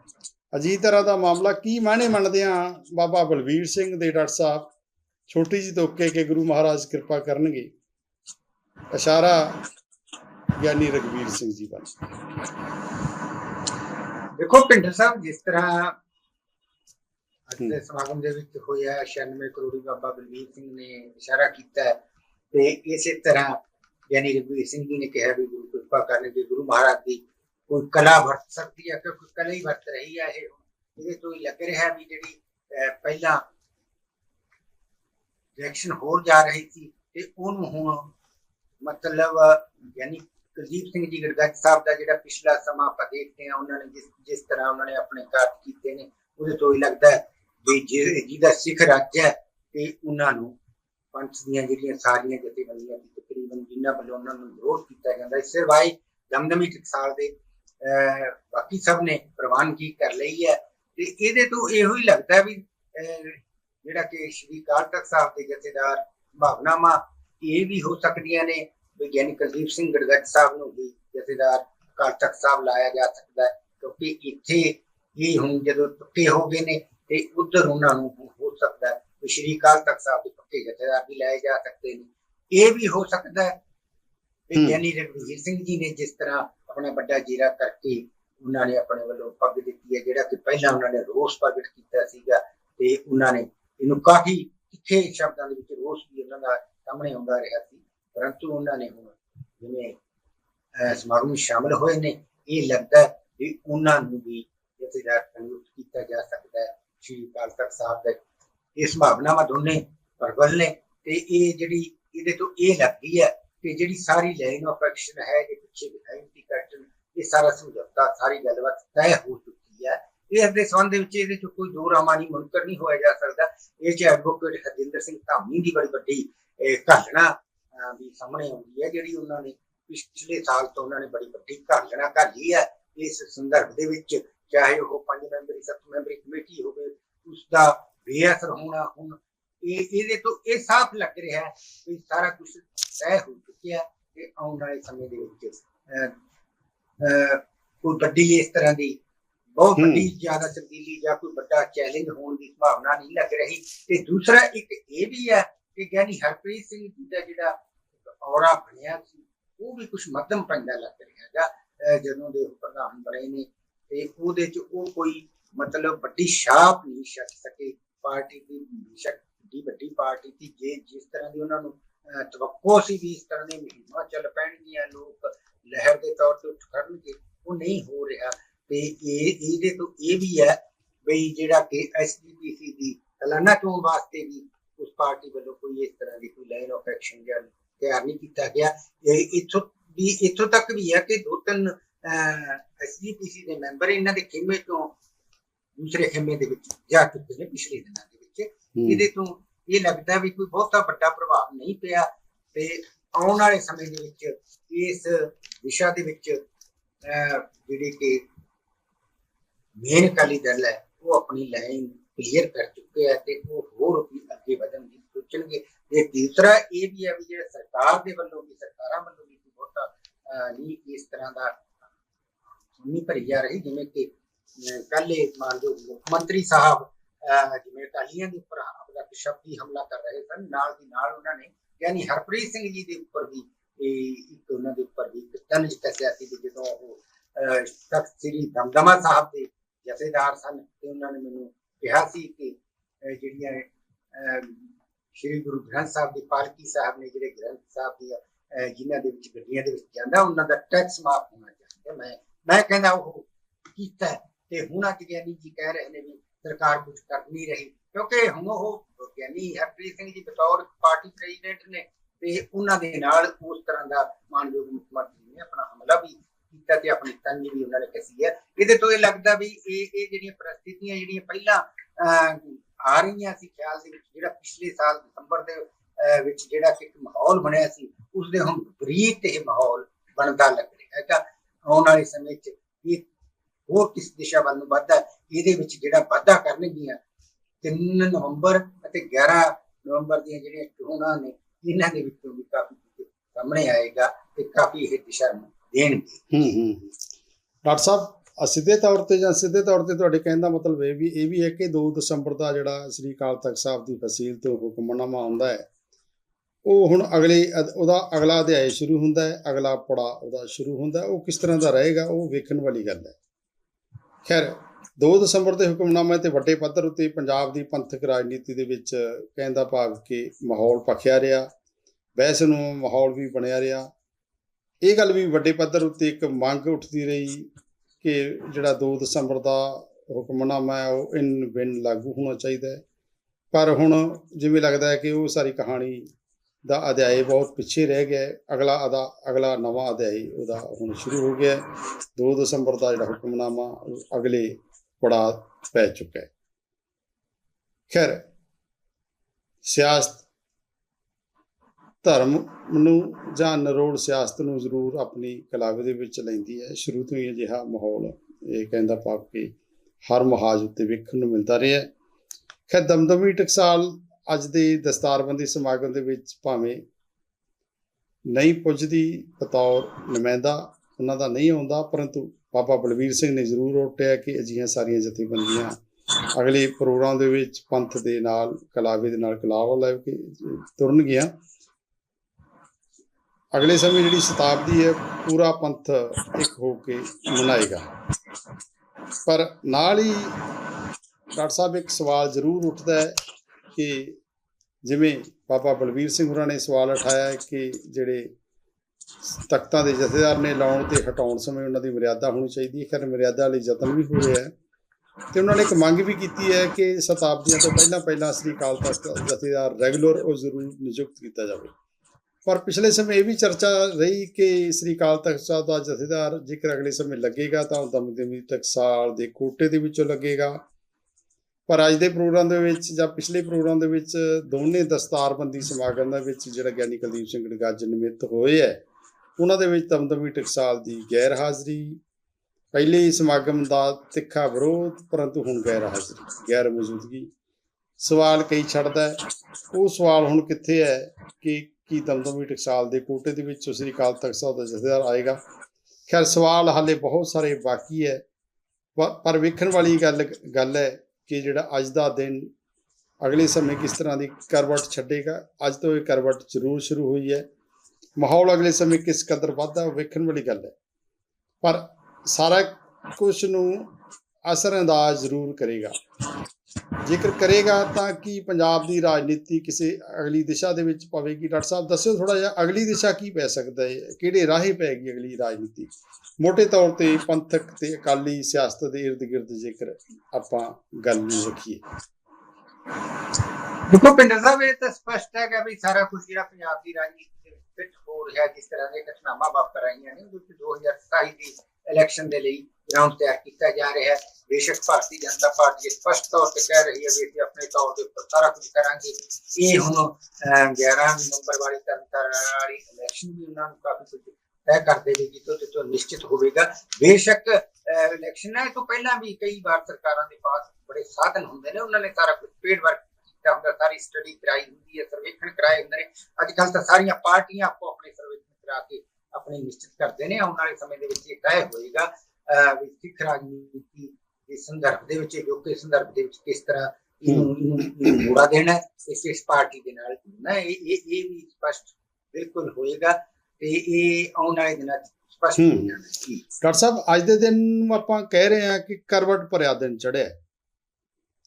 ਅਜੀਤ ਤਰ੍ਹਾਂ ਦਾ ਮਾਮਲਾ ਕੀ ਮਾਇਨੇ ਮੰਨਦੇ ਆ ਬਾਬਾ ਬਲਵੀਰ ਸਿੰਘ ਦੇ ਡਾਕਟਰ ਸਾਹਿਬ ਛੋਟੀ ਜੀ ਤੋਕੇ ਕਿ ਗੁਰੂ ਮਹਾਰਾਜ ਕਿਰਪਾ ਕਰਨਗੇ। ਇਸ਼ਾਰਾ ਗਿਆਨੀ ਰਗਵੀਰ ਸਿੰਘ ਜੀ ਵੱਲ। ਦੇਖੋ ਪਿੰਡ ਸਾਹਿਬ ਜਿਸ ਤਰ੍ਹਾਂ ਅੱਜ। ਦੇ ਸਮਾਗਮ ਦੇ ਵਿੱਚ ਹੋਇਆ 96 ਕਰੋੜੀ ਬਾਬਾ ਬਲਵੀਰ ਸਿੰਘ ਨੇ ਇਸ਼ਾਰਾ ਕੀਤਾ ਹੈ ਤੇ ਇਸੇ ਤਰ੍ਹਾਂ ਯਾਨੀ ਰਘੁਵੀਰ ਸਿੰਘ ਜੀ ਨੇ ਕਿਹਾ ਵੀ ਗੁਰੂ ਕਿਰਪਾ ਕਰਨਗੇ ਗੁਰੂ ਮਹਾਰਾਜ ਦੀ ਕੋਈ ਕਲਾ ਵਰਤ ਸਕਦੀ ਹੈ, ਕਿਉਂਕਿ ਕਲਾ ਹੀ ਵਰਤ ਰਹੀ ਹੈ ਇਹ। ਇਹਦੇ ਤੋਂ ਹੀ ਲੱਗ ਰਿਹਾ ਵੀ ਜਿਹੜੀ ਪਹਿਲਾਂ ਡਾਇਰੈਕਸ਼ਨ ਹੋਰ ਜਾ ਰਹੀ ਸੀ ਤੇ ਉਹਨੂੰ ਹੁਣ ਮਤਲਬ, ਯਾਨੀ ਕੁਲਦੀਪ ਸਿੰਘ ਜੀ ਗੜਗੱਜ ਸਾਹਿਬ ਦਾ ਜਿਹੜਾ ਪਿਛਲਾ ਸਮਾਂ ਆਪਾਂ ਦੇਖਦੇ ਹਾਂ, ਉਹਨਾਂ ਨੇ ਜਿਸ ਜਿਸ ਤਰ੍ਹਾਂ ਉਹਨਾਂ ਨੇ ਆਪਣੇ ਕਾਰਜ ਕੀਤੇ ਨੇ, ਉਹਦੇ ਤੋਂ ਹੀ ਲੱਗਦਾ ਹੈ ਵੀ ਜਿ- ਜਿਹਦਾ ਸਿੱਖ ਰਾਜ ਹੈ ਤੇ ਉਹਨਾਂ ਨੂੰ ਪੰਥ ਦੀਆਂ ਜਿਹੜੀਆਂ ਸਾਰੀਆਂ ਜਥੇਬੰਦੀਆਂ ਦੀ ਤਕਰੀਬਨ ਜਿਨ੍ਹਾਂ ਵੱਲੋਂ ਉਹਨਾਂ ਨੂੰ ਵਿਰੋਧ ਕੀਤਾ ਜਾਂਦਾ, ਇਸ ਸਿਵਾਏ ਦਮਦਮੀ ਟਕਸਾਲ ਦੇ ਬਾਕੀ ਸਭ ਨੇ ਪ੍ਰਵਾਨਗੀ ਕਰ ਲਈ ਹੈ। ਤੇ ਇਹਦੇ ਤੋਂ ਇਹੋ ਹੀ ਲੱਗਦਾ ਵੀ ਜਿਹੜਾ ਕਿ ਸ਼੍ਰੀ ਤਖਤ ਸਾਹਿਬ ਦੇ ਜਥੇਦਾਰ ਭਾਵਨਾਵਾਂ ਇਹ ਵੀ ਹੋ ਸਕਦੀਆਂ ਨੇ। ਵਿਗਿਆਨੀ ਕੁਲਦੀਪ ਸਿੰਘ ਗੜਗੱਜ ਸਾਹਿਬ ਨੂੰ ਵੀ ਜਥੇਦਾਰ ਤਖਤ ਸਾਹਿਬ ਲਾਇਆ ਜਾ ਸਕਦਾ ਹੈ ਕਿਉਂਕਿ ਇੱਥੇ ਇਹ ਹੁਣ ਜਦੋਂ ਟੁੱਟੇ ਹੋ ਗਏ ਨੇ ਤੇ ਉਧਰ ਉਹਨਾਂ ਨੂੰ ਹੋ ਸਕਦਾ ਹੈ ਵੀ ਸ਼੍ਰੀ ਤਖਤ ਸਾਹਿਬ ਦੇ ਪੱਕੇ ਜਥੇਦਾਰ ਵੀ ਲਾਏ ਜਾ ਸਕਦੇ ਨੇ। ਇਹ ਵੀ ਹੋ ਸਕਦਾ ਹੈ। ਵਿਗਿਆਨੀ ਰਘਵੀਰ ਸਿੰਘ ਜੀ ਨੇ ਜਿਸ ਤਰ੍ਹਾਂ ਆਪਣਾ ਵੱਡਾ ਜੀਰਾ ਕਰਕੇ ਉਹਨਾਂ ਨੇ ਆਪਣੇ ਵੱਲੋਂ ਪੱਗ ਦਿੱਤੀ ਹੈ ਜਿਹੜਾ ਕਿ ਪਹਿਲਾਂ ਉਹਨਾਂ ਨੇ ਰੋਸ ਪ੍ਰਗਟ ਕੀਤਾ ਸੀਗਾ ਤੇ ਉਹਨਾਂ ਨੇ ਇਹਨੂੰ ਕਾਫੀ ਤਿੱਖੇ ਸ਼ਬਦਾਂ ਦੇ ਵਿੱਚ ਰੋਸ ਵੀ ਉਹਨਾਂ ਦਾ ਸਾਹਮਣੇ ਆਉਂਦਾ ਰਿਹਾ ਸੀ। ਪਰੰਤੂ ਉਹਨਾਂ ਨੇ ਹੁਣ ਜਿਵੇਂ ਅਹ, ਸਮਾਗਮ ਵਿੱਚ ਸ਼ਾਮਲ ਹੋਏ ਨੇ ਇਹ ਲੱਗਦਾ ਹੈ ਵੀ ਉਹਨਾਂ ਨੂੰ ਵੀ ਜਥੇਦਾਰ ਨਿਯੁਕਤ ਕੀਤਾ ਜਾ ਸਕਦਾ ਹੈ। ਸ਼੍ਰੀ ਅਕਾਲ ਤਖਤ ਸਾਹਿਬ ਦੇ ਇਹ ਸੰਭਾਵਨਾਵਾਂ ਦੋਨੇ ਪ੍ਰਬਲ ਨੇ ਤੇ ਇਹ ਜਿਹੜੀ ਇਹਦੇ ਤੋਂ ਇਹ ਲੱਗਦੀ ਹੈ ਕਿ ਜਿਹੜੀ ਸਾਰੀ ਲਾਈਨ ਆਫ ਐਕਸ਼ਨ ਹੈ ਜੇ ਪਿੱਛੇ ਵਿਖਾਈ ਦੀ ਇਹ ਸਾਰਾ ਸਮਝੌਤਾ, ਸਾਰੀ ਗੱਲਬਾਤ ਤੈਅ ਹੋ ਚੁੱਕੀ ਹੈ। ਇਸ ਦੇ ਸੰਬੰਧ ਵਿੱਚ ਇਹਦੇ ਚ ਕੋਈ ਦੋ ਰਾਮਾ ਮੁਨਕਰ ਨਹੀਂ ਹੋਇਆ ਜਾ ਸਕਦਾ। ਇਹ ਚ ਐਡਵੋਕੇਟ ਹਰਜਿੰਦਰ ਸਿੰਘ ਧਾਮੀ ਦੀ ਬੜੀ ਵੱਡੀ ਘਟਨਾ ਵੀ ਸਾਹਮਣੇ ਆਉਂਦੀ ਹੈ, ਜਿਹੜੀ ਉਹਨਾਂ ਨੇ ਪਿਛਲੇ ਸਾਲ ਤੋਂ ਉਹਨਾਂ ਨੇ ਬੜੀ ਵੱਡੀ ਘਾਲਣਾ ਘਾਲੀ ਹੈ। ਇਸ ਸੰਦਰਭ ਦੇ ਵਿੱਚ ਚਾਹੇ ਉਹ ਪੰਜ ਮੈਂਬਰੀ, ਸੱਤ ਮੈਂਬਰੀ ਕਮੇਟੀ ਹੋਵੇ ਉਸ ਦਾ ਬੇਅਸਰ ਹੋਣਾ, ਹੁਣ ਇਹ ਇਹਦੇ ਤੋਂ ਇਹ ਸਾਫ਼ ਲੱਗ ਰਿਹਾ ਹੈ ਵੀ ਸਾਰਾ ਕੁਝ ਤੈਅ ਹੋ ਚੁੱਕਿਆ ਤੇ ਆਉਣ ਵਾਲੇ ਸਮੇਂ ਦੇ ਵਿੱਚ ਕੋਈ ਵੱਡੀ ਇਸ ਤਰ੍ਹਾਂ ਦੀ ਬਹੁਤ। ਵੱਡੀ ਜ਼ਿਆਦਾ ਤਬਦੀਲੀ ਜਾਂ ਕੋਈ ਵੱਡਾ ਚੈਲੰਜ ਹੋਣ ਦੀ ਸੰਭਾਵਨਾ ਨਹੀਂ ਲੱਗ ਰਹੀ ਤੇ ਦੂਸਰਾ ਇੱਕ ਇਹ ਵੀ ਹੈ ਕਿ ਗਿਆਨੀ ਹਰਪ੍ਰੀਤ ਸਿੰਘ ਜੀ ਦਾ ਜਿਹੜਾ ਔਰਾ ਬਣਿਆ ਸੀ ਉਹ ਵੀ ਕੁਝ ਮੱਧਮ ਪੈਂਦਾ ਲੱਗ ਰਿਹਾ ਹੈਗਾ ਜਦੋਂ ਦੇ ਪ੍ਰਧਾਨ ਬਣੇ ਨੇ ਤੇ ਉਹਦੇ ਚ ਉਹ ਕੋਈ ਮਤਲਬ ਵੱਡੀ ਛਾਪ ਨਹੀਂ ਛੱਡ ਸਕੇ ਪਾਰਟੀ ਦੀ ਬੇਸ਼ੱਕ ਵੱਡੀ ਵੱਡੀ ਪਾਰਟੀ ਸੀ, ਜੇ ਜਿਸ ਤਰ੍ਹਾਂ ਦੀ ਉਹਨਾਂ ਨੂੰ ਤਵੱਕੋ ਸੀ ਵੀ ਇਸ ਤਰ੍ਹਾਂ ਦੀ ਮੁਹਿੰਮਾਂ ਚੱਲ ਪੈਣਗੀਆਂ, ਲੋਕ ਲਹਿਰ ਦੇ ਤੌਰ ਤੇ ਉੱਠ ਖੜਨਗੇ, ਉਹ ਨਹੀਂ ਹੋ ਰਿਹਾ। ਤੇ ਇਹ, ਇਹਦੇ ਤੋਂ ਇਹ ਵੀ ਹੈ ਬਈ ਜਿਹੜਾ ਕਿ ਐਸਡੀਪੀਸੀ ਦੀ ਸਾਲਾਨਾ ਚੋਣ ਵਾਸਤੇ ਵੀ ਉਸ ਪਾਰਟੀ ਵੱਲੋਂ ਕੋਈ ਇਸ ਤਰ੍ਹਾਂ ਦੀ ਕੋਈ ਲਾਈਨ ਆਫ ਐਕਸ਼ਨ ਜਾਂ ਤਿਆਰ ਨਹੀਂ ਕੀਤਾ ਗਿਆ। ਇਹ ਇੱਥੋਂ ਵੀ ਇੱਥੋਂ ਤੱਕ ਵੀ ਹੈ ਕਿ ਦੋ ਤਿੰਨ ਐਸਜੀਪੀਸੀ ਦੇ ਮੈਂਬਰ ਇਹਨਾਂ ਦੇ ਖੇਮੇ ਤੋਂ ਦੂਸਰੇ ਖੇਮੇ ਦੇ ਵਿੱਚ ਜਾ ਚੁੱਕੇ ਨੇ ਪਿਛਲੇ ਦਿਨਾਂ ਦੇ ਵਿੱਚ। ਇਹਦੇ ਤੋਂ ਇਹ ਲੱਗਦਾ ਵੀ ਕੋਈ ਬਹੁਤਾ ਵੱਡਾ ਪ੍ਰਭਾਵ ਨਹੀਂ ਪਿਆ ਤੇ ਆਉਣ ਵਾਲੇ ਸਮੇਂ ਦੇ ਵਿੱਚ ਇਸ ਵਿਸ਼ਾ ਦੇ ਵਿੱਚ ਜਿਹੜੀ ਕਿ ਮੇਨ ਅਕਾਲੀ ਦਲ ਹੈ ਉਹ ਆਪਣੀ ਲਾਈਨ ਕਲੀਅਰ ਕਰ ਚੁੱਕੇ ਹੈ ਤੇ ਉਹ ਹੋਰ ਵੀ ਅੱਗੇ ਵਧਣ ਦੀ ਸੋਚਣਗੇ ਤੇ ਤੀਸਰਾ ਇਹ ਵੀ ਹੈ ਵੀ ਜਿਹੜਾ ਸਰਕਾਰ ਦੇ ਵੱਲੋਂ ਵੀ ਸਰਕਾਰਾਂ ਵੱਲੋਂ ਵੀ ਬਹੁਤਾ ਨਹੀਂ ਇਸ ਤਰ੍ਹਾਂ ਦਾ ਨਹੀਂ ਭਰੀ ਜਾ ਰਹੀ ਜਿਵੇਂ ਕਿ ਕੱਲੇ ਮਾਨਯੋਗ ਮੁੱਖ ਮੰਤਰੀ ਸਾਹਿਬ ਜਿਵੇਂ ਅਕਾਲੀਆਂ ਦੇ ਉੱਪਰ ਆਪਦਾ ਸ਼ਬਦੀ ਹਮਲਾ ਕਰ ਰਹੇ ਸਨ। ਨਾਲ ਦੀ ਨਾਲ ਉਹਨਾਂ ਨੇ ਯਾਨੀ ਹਰਪ੍ਰੀਤ ਸਿੰਘ ਜੀ ਦੇ ਉੱਪਰ ਵੀ ਇੱਕ ਉਹਨਾਂ ਦੇ ਉੱਪਰ ਵੀ ਇੱਕ ਤੰਜ ਸੀ ਜਦੋਂ ਉਹ ਤਖਤ ਸ੍ਰੀ ਦਮਦਮਾ ਸਾਹਿਬ ਦੇ ਜਥੇਦਾਰ ਸਨ ਤੇ ਉਹਨਾਂ ਨੇ ਮੈਨੂੰ ਕਿਹਾ ਸੀ ਕਿ ਜਿਹੜੀਆਂ ਸ੍ਰੀ ਗੁਰੂ ਗ੍ਰੰਥ ਸਾਹਿਬ ਦੀ ਪਾਲਕੀ ਸਾਹਿਬ ਨੇ ਜਿਹੜੇ ਗ੍ਰੰਥ ਸਾਹਿਬ ਦੀ ਅਹ, ਜਿਨ੍ਹਾਂ ਦੇ ਵਿੱਚ ਗੱਡੀਆਂ ਦੇ ਵਿੱਚ ਜਾਂਦਾ ਉਹਨਾਂ ਦਾ ਟੈਕਸ ਮਾਫ ਹੋਣਾ ਚਾਹੀਦਾ। ਮੈਂ ਮੈਂ ਕਹਿੰਦਾ ਉਹ ਕੀਤਾ ਤੇ ਹੁਣ ਅੱਜ ਗਿਆਨੀ ਜੀ ਕਹਿ ਰਹੇ ਨੇ ਵੀ ਸਰਕਾਰ ਕੁਝ ਕਰ ਨਹੀਂ ਰਹੀ। ਕਿਉਂਕਿ ਹੁਣ ਉਹ ਗਿਆਨੀ ਹਰਪ੍ਰੀਤ ਸਿੰਘ ਜੀ ਬਤੌਰ ਪਾਰਟੀ ਪ੍ਰੈਜ਼ੀਡੈਂਟ ਨੇ ਤੇ ਉਹਨਾਂ ਦੇ ਨਾਲ ਉਸ ਤਰ੍ਹਾਂ ਦਾ ਮਾਨਯੋਗ ਮੁੱਖ ਮੰਤਰੀ ਨੇ ਆਪਣਾ ਹਮਲਾ ਵੀ ਕੀਤਾ ਤੇ ਆਪਣੀ ਤੰਜ ਵੀ ਉਹਨਾਂ ਨੇ ਕਸੀ ਹੈ। ਇਹਦੇ ਤੋਂ ਇਹ ਲੱਗਦਾ ਵੀ ਇਹ ਇਹ ਜਿਹੜੀਆਂ ਪ੍ਰਸਥਿਤੀਆਂ ਜਿਹੜੀਆਂ ਪਹਿਲਾਂ ਅਹ, ਆ ਰਹੀਆਂ ਸੀ ਖਿਆਲ ਦੇ ਵਿੱਚ ਜਿਹੜਾ ਪਿਛਲੇ ਸਾਲ ਦਸੰਬਰ ਦੇ ਅਹ, ਵਿੱਚ ਜਿਹੜਾ ਕਿ ਮਾਹੌਲ ਬਣਿਆ ਸੀ ਉਸ ਦੇ ਹੁਣ ਵਿਪਰੀਤ ਇਹ ਮਾਹੌਲ ਬਣਦਾ ਲੱਗ ਰਿਹਾ ਹੈਗਾ। ਆਉਣ ਵਾਲੇ ਸਮੇਂ 'ਚ ਇਹ ਹੋਰ ਕਿਸ ਦਿਸ਼ਾ ਵੱਲ ਨੂੰ ਵੱਧਦਾ ਇਹਦੇ ਵਿੱਚ ਜਿਹੜਾ ਵਾਧਾ ਕਰਨਗੀਆਂ 3 ਨਵੰਬਰ ਅਤੇ 11 ਨਵੰਬਰ ਦੀਆਂ ਜਿਹੜੀਆਂ ਚੋਣਾਂ ਨੇ, ਇਹਨਾਂ ਦੇ ਵਿੱਚੋਂ ਵੀ ਕਾਫੀ ਸਾਹਮਣੇ ਆਏਗਾ ਤੇ ਕਾਫੀ ਇਹ ਦਿਸ਼ਾ ਦੇਣਗੇ। ਹੂੰ ਹੂੰ ਡਾਕਟਰ ਸਾਹਿਬ ਸਿੱਧੇ ਤੌਰ ਤੇ ਜਾਂ ਸਿੱਧੇ ਤੌਰ ਤੇ ਤੁਹਾਡੇ ਕਹਿਣ ਦਾ ਮਤਲਬ ਇਹ ਵੀ ਇਹ ਵੀ ਹੈ ਕਿ 2 ਦਸੰਬਰ ਦਾ ਜਿਹੜਾ ਸ੍ਰੀ ਅਕਾਲ ਤਖਤ ਸਾਹਿਬ ਦੀ ਫਸੀਲ ਤੋਂ ਹੁਕਮਨਾਮਾ ਆਉਂਦਾ ਹੈ। ਉਹ ਹੁਣ ਅਗਲੇ, ਉਹਦਾ ਅਗਲਾ ਅਧਿਆਇ ਸ਼ੁਰੂ ਹੁੰਦਾ ਹੈ, ਅਗਲਾ ਪੜਾ ਉਹਦਾ ਸ਼ੁਰੂ ਹੁੰਦਾ ਉਹ ਕਿਸ ਤਰ੍ਹਾਂ ਦਾ ਰਹੇਗਾ, ਉਹ ਵੇਖਣ ਵਾਲੀ ਗੱਲ ਹੈ। ਖੈਰ 2 ਦਸੰਬਰ ਦੇ ਹੁਕਮਨਾਮੇ ਤੇ ਵੱਡੇ ਪੱਧਰ ਉੱਤੇ ਪੰਜਾਬ ਦੀ ਪੰਥਕ ਰਾਜਨੀਤੀ ਦੇ ਵਿੱਚ ਕਹਿੰਦਾ ਭਾਵ ਕਿ ਮਾਹੌਲ ਪੱਖਿਆ ਰਿਹਾ, ਬਹਿਸ ਨੂੰ ਮਾਹੌਲ ਵੀ ਬਣਿਆ ਰਿਹਾ। ਇਹ ਗੱਲ ਵੀ ਵੱਡੇ ਪੱਧਰ ਉੱਤੇ ਇੱਕ ਮੰਗ ਉੱਠਦੀ ਰਹੀ ਕਿ ਜਿਹੜਾ 2 ਦਸੰਬਰ ਦਾ ਹੁਕਮਨਾਮਾ ਹੈ, ਉਹ ਇਨ ਬਿਨ ਲਾਗੂ ਹੋਣਾ ਚਾਹੀਦਾ ਹੈ। ਪਰ ਹੁਣ ਜਿਵੇਂ ਲੱਗਦਾ ਹੈ ਕਿ ਉਹ ਸਾਰੀ ਕਹਾਣੀ ਦਾ ਅਧਿਆਇ ਬਹੁਤ ਪਿੱਛੇ ਰਹਿ ਗਿਆ ਹੈ। ਅਗਲਾ ਅਦਾ ਅਗਲਾ ਨਵਾਂ ਅਧਿਆਇ ਉਹਦਾ ਹੁਣ ਸ਼ੁਰੂ ਹੋ ਗਿਆ ਹੈ। 2 ਦਸੰਬਰ ਦਾ ਜਿਹੜਾ ਹੁਕਮਨਾਮਾ, ਉਹ ਅਗਲੇ ਪੜਾਅ ਪੈ ਚੁੱਕਾ ਹੈ। ਖੈਰ, ਸਿਆਸਤ ਧਰਮ ਨੂੰ ਜਾਂ ਨਰੋੜ ਸਿਆਸਤ ਨੂੰ ਜ਼ਰੂਰ ਆਪਣੀ ਕਲਾਵੇ ਦੇ ਵਿੱਚ ਲੈਂਦੀ ਹੈ। ਸ਼ੁਰੂ ਤੋਂ ਹੀ ਅਜਿਹਾ ਮਾਹੌਲ ਇਹ ਕਹਿੰਦਾ ਪਾਪ ਕਿ ਹਰ ਮਹਾਜ ਉੱਤੇ ਵੇਖਣ ਨੂੰ ਮਿਲਦਾ ਰਿਹਾ ਖੈਰ, ਦਮਦਮੀ ਟਕਸਾਲ ਅੱਜ ਦੇ ਦਸਤਾਰਬੰਦੀ ਸਮਾਗਮ ਦੇ ਵਿੱਚ ਭਾਵੇਂ ਨਹੀਂ ਪੁੱਜਦੀ, ਬਤੌਰ ਨੁਮਾਇੰਦਾ ਉਹਨਾਂ ਦਾ ਨਹੀਂ ਆਉਂਦਾ, ਪਰੰਤੂ ਬਾਬਾ ਬਲਵੀਰ ਸਿੰਘ ਨੇ ਜ਼ਰੂਰ ਉਟਿਆ ਕਿ ਅਜਿਹੀਆਂ ਸਾਰੀਆਂ ਜਥੇਬੰਦੀਆਂ ਅਗਲੇ ਪ੍ਰੋਗਰਾਮ ਦੇ ਵਿੱਚ ਪੰਥ ਦੇ ਨਾਲ, ਕਲਾਵੇ ਦੇ ਨਾਲ ਕਲਾਵਾ ਲੈ ਕੇ ਤੁਰਨਗੀਆਂ। ਅਗਲੇ ਸਮੇਂ ਜਿਹੜੀ ਸ਼ਤਾਬਦੀ ਹੈ, ਪੂਰਾ ਪੰਥ ਇੱਕ ਹੋ ਕੇ ਮਨਾਏਗਾ। ਪਰ ਨਾਲ ਹੀ ਡਾਕਟਰ ਸਾਹਿਬ, ਇੱਕ ਸਵਾਲ ਜ਼ਰੂਰ ਉੱਠਦਾ ਹੈ ਕਿ ਜਿਵੇਂ ਬਾਬਾ ਬਲਵੀਰ ਸਿੰਘ ਹੋਰਾਂ ਨੇ ਸਵਾਲ ਉਠਾਇਆ ਕਿ ਜਿਹੜੇ ਤਖਤਾਂ ਦੇ ਜਥੇਦਾਰ ਨੇ ਲਾਉਣ ਤੇ ਹਟਾਉਣ ਸਮੇਂ ਉਹਨਾਂ ਦੀ ਮਰਿਆਦਾ ਹੋਣੀ ਚਾਹੀਦੀ ਹੈ। ਖੈਰ, ਮਰਿਆਦਾ ਲਈ ਯਤਨ ਵੀ ਹੋ ਰਿਹਾ ਹੈ। ਤੇ ਉਹਨਾਂ ਨੇ ਇੱਕ ਮੰਗ ਵੀ ਕੀਤੀ ਹੈ ਕਿ ਸ਼ਤਾਬਦੀਆਂ ਤੋਂ ਪਹਿਲਾਂ ਪਹਿਲਾਂ ਸ੍ਰੀ ਅਕਾਲ ਤਖਤ ਜਥੇਦਾਰ ਰੈਗੂਲਰ ਉਹ ਜ਼ਰੂਰ ਨਿਯੁਕਤ ਕੀਤਾ ਜਾਵੇ। ਪਰ ਪਿਛਲੇ ਸਮੇਂ ਇਹ ਵੀ ਚਰਚਾ ਰਹੀ ਕਿ ਸ੍ਰੀ ਅਕਾਲ ਤਖਤ ਸਾਹਿਬ ਦਾ ਜਥੇਦਾਰ ਜੇਕਰ ਅਗਲੇ ਸਮੇਂ ਲੱਗੇਗਾ ਤਾਂ ਉਹ ਦਮਦਮੀ ਟਕਸਾਲ ਦੇ ਕੋਟੇ ਦੇ ਵਿੱਚੋਂ ਲੱਗੇਗਾ। ਪਰ ਅੱਜ ਦੇ ਪ੍ਰੋਗਰਾਮ ਦੇ ਵਿੱਚ ਜਾਂ ਪਿਛਲੇ ਪ੍ਰੋਗਰਾਮ ਦੇ ਵਿੱਚ ਦੋਨੇ ਦਸਤਾਰਬੰਦੀ ਸਮਾਗਮ ਦੇ ਵਿੱਚ ਜਿਹੜਾ ਗਿਆਨੀ ਕੁਲਦੀਪ ਸਿੰਘ ਗੜਗੱਜ ਨਿਮਿਤ ਹੋਏ ਹੈ। ਉਹਨਾਂ ਦੇ ਵਿੱਚ ਦਮਦਮੀ ਟਕਸਾਲ ਦੀ ਗੈਰ ਹਾਜ਼ਰੀ ਪਹਿਲੇ ਸਮਾਗਮ ਦਾ ਤਿੱਖਾ ਵਿਰੋਧ, ਪਰੰਤੂ ਹੁਣ ਗੈਰ ਹਾਜ਼ਰੀ ਗੈਰ ਮੌਜੂਦਗੀ। ਸਵਾਲ ਕਈ ਛੱਡਦਾ ਉਹ ਸਵਾਲ ਹੁਣ ਕਿੱਥੇ ਹੈ ਕਿ ਕੀ ਦਮਦਮੀ ਟਕਸਾਲ ਦੇ ਕੋਟੇ ਦੇ ਵਿੱਚ ਸ੍ਰੀ ਅਕਾਲ ਤਖਤ ਸਾਹਿਬ ਦਾ ਜਥੇਦਾਰ ਆਏਗਾ? ਖੈਰ, ਸਵਾਲ ਹਾਲੇ ਬਹੁਤ ਸਾਰੇ ਬਾਕੀ ਹੈ। ਪਰ ਵੇਖਣ ਵਾਲੀ ਗੱਲ ਗੱਲ ਹੈ ਕਿ ਜਿਹੜਾ ਅੱਜ ਦਾ ਦਿਨ, ਅਗਲੇ ਸਮੇਂ ਕਿਸ ਤਰ੍ਹਾਂ ਦੀ ਕਰਵਟ ਛੱਡੇਗਾ? ਅੱਜ ਤੋਂ ਇਹ ਕਰਵਟ ਜ਼ਰੂਰ ਸ਼ੁਰੂ ਹੋਈ ਹੈ। ਮਾਹੌਲ ਅਗਲੇ ਸਮੇਂ ਕਿਸ ਕਦਰ ਵੱਧਦਾ ਵੇਖਣ ਵਾਲੀ ਗੱਲ ਹੈ। ਪਰ ਸਾਰਾ ਕੁਝ ਨੂੰ ਅਸਰ ਅੰਦਾਜ਼ ਜ਼ਰੂਰ ਕਰੇਗਾ। ਜੇਕਰ ਕਰੇਗਾ ਤਾਂ ਕੀ ਪੰਜਾਬ ਦੀ ਰਾਜਨੀਤੀ ਕਿਸੇ ਅਗਲੀ ਦਿਸ਼ਾ ਦੇ ਵਿੱਚ ਪਵੇਗੀ? ਡਾਕਟਰ ਸਾਹਿਬ, ਦੱਸਿਓ ਥੋੜਾ ਜਿਹਾ ਅਗਲੀ ਦਿਸ਼ਾ ਕੀ ਪੈ ਸਕਦਾ ਹੈ? ਕਿਹੜੇ ਰਾਹੇ ਪੈਗੀ ਅਗਲੀ ਰਾਜਨੀਤੀ? ਮੋٹے ਤੌਰ ਤੇ ਪੰਥਕ ਤੇ ਅਕਾਲੀ ਸਿਆਸਤ ਦੇ ਇਰਦ ਗਿਰਦ ਜੇਕਰ ਆਪਾਂ ਗੱਲ ਨੂੰ ਰੱਖੀਏ। ਦੇਖੋ ਪਿੰਡਰ ਸਾਹਿਬ, ਇਹ ਤਾਂ ਸਪਸ਼ਟ ਹੈ ਕਿ ਵੀ ਸਾਰਾ ਕੁਝ ਜਿਹੜਾ ਪੰਜਾਬ ਦੀ ਰਾਜਨੀਤੀ ਫਿੱਟ ਹੋ ਰਿਹਾ ਜਿਸ ਤਰ੍ਹਾਂ ਦੇ ਘਟਨਾਵਾਂ ਵਾਪਰ ਰਹੀਆਂ ਨੇ ਉਹਦੇ 2027 ਦੀ ਇਲੈਕਸ਼ਨ ਦੇ ਲਈ ਗਰਾਊਂਡ ਤਿਆਰ ਕੀਤਾ ਜਾ ਰਿਹਾ ਹੈ। ਬੇਸ਼ੱਕ ਭਾਰਤੀ ਜਨਤਾ ਪਾਰਟੀ ਸਪਸ਼ਟ ਤੌਰ ਤੇ ਕਹਿ ਰਹੀ ਹੈ ਵੀ ਅਸੀਂ ਆਪਣੇ ਤੌਰ ਦੇ ਉੱਪਰ ਸਾਰਾ ਕੁਝ ਕਰਾਂਗੇ। ਇਹ ਹੁਣ 11 ਨੰਬਰ ਵਾਲੀ ਤਰਨਤਾਰਨ ਵਾਲੀ ਇਲੈਕਸ਼ਨ ਵੀ ਉਹਨਾਂ ਨੂੰ ਕਾਫੀ ਕੁਝ ਤੈਅ ਕਰ ਦੇਵੇਗੀ ਤੋਂ ਤੋਂ ਨਿਸ਼ਚਿਤ ਹੋਵੇਗਾ। ਬੇਸ਼ੱਕ ਇਲੈਕਸ਼ਨ ਹੈ ਤੋਂ ਪਹਿਲਾਂ ਵੀ ਕਈ ਵਾਰ ਸਰਕਾਰਾਂ ਦੇ ਪਾਸ ਬੜੇ ਸਾਧਨ ਹੁੰਦੇ ਨੇ, ਉਹਨਾਂ ਨੇ ਸਾਰਾ ਕੁਝ ਪੇਡ ਵਰਕ ਕੀਤਾ ਹੁੰਦਾ ਸਾਰੀ ਸਟੱਡੀ ਕਰਾਈ ਹੁੰਦੀ ਹੈ ਸਰਵੇਖਣ ਕਰਾਏ ਹੁੰਦੇ ਨੇ ਅੱਜ ਕੱਲ੍ਹ ਤਾਂ ਸਾਰੀਆਂ ਪਾਰਟੀਆਂ ਆਪੋ ਆਪਣੇ ਸਰਵੇਖਣ ਕਰਾ ਕੇ ਆਪਣੇ ਨਿਸ਼ਚਿਤ ਕਰਦੇ ਨੇ ਆਉਣ ਵਾਲੇ ਸਮੇਂ ਦੇ ਵਿੱਚ ਇਹ ਤੈਅ ਹੋਏਗਾ ਵੀ ਸਿੱਖ ਰਾਜਨੀਤੀ ਦੇ ਸੰਦਰਭ ਦੇ ਵਿੱਚ ਅਜੋਕੇ ਸੰਦਰਭ ਦੇ ਵਿੱਚ ਕਿਸ ਤਰ੍ਹਾਂ ਇਹਨੂੰ ਮੋੜਾ ਦੇਣਾ ਤੇ ਕਿਸ ਪਾਰਟੀ ਦੇ ਨਾਲ ਹੈ। ਇਹ ਇਹ ਇਹ ਵੀ ਸਪਸ਼ਟ ਬਿਲਕੁਲ ਹੋਏਗਾ ਤੇ ਇਹ ਆਉਣ ਵਾਲੇ ਦਿਨਾਂ ਸਪਸ਼ਟ ਹੋ। ਜਾਣਾ ਡਾਕਟਰ ਸਾਹਿਬ ਅੱਜ ਦੇ ਦਿਨ ਨੂੰ ਆਪਾਂ ਕਹਿ ਰਹੇ ਹਾਂ ਕਿ ਕਰਵਟ ਭਰਿਆ ਦਿਨ ਚੜਿਆ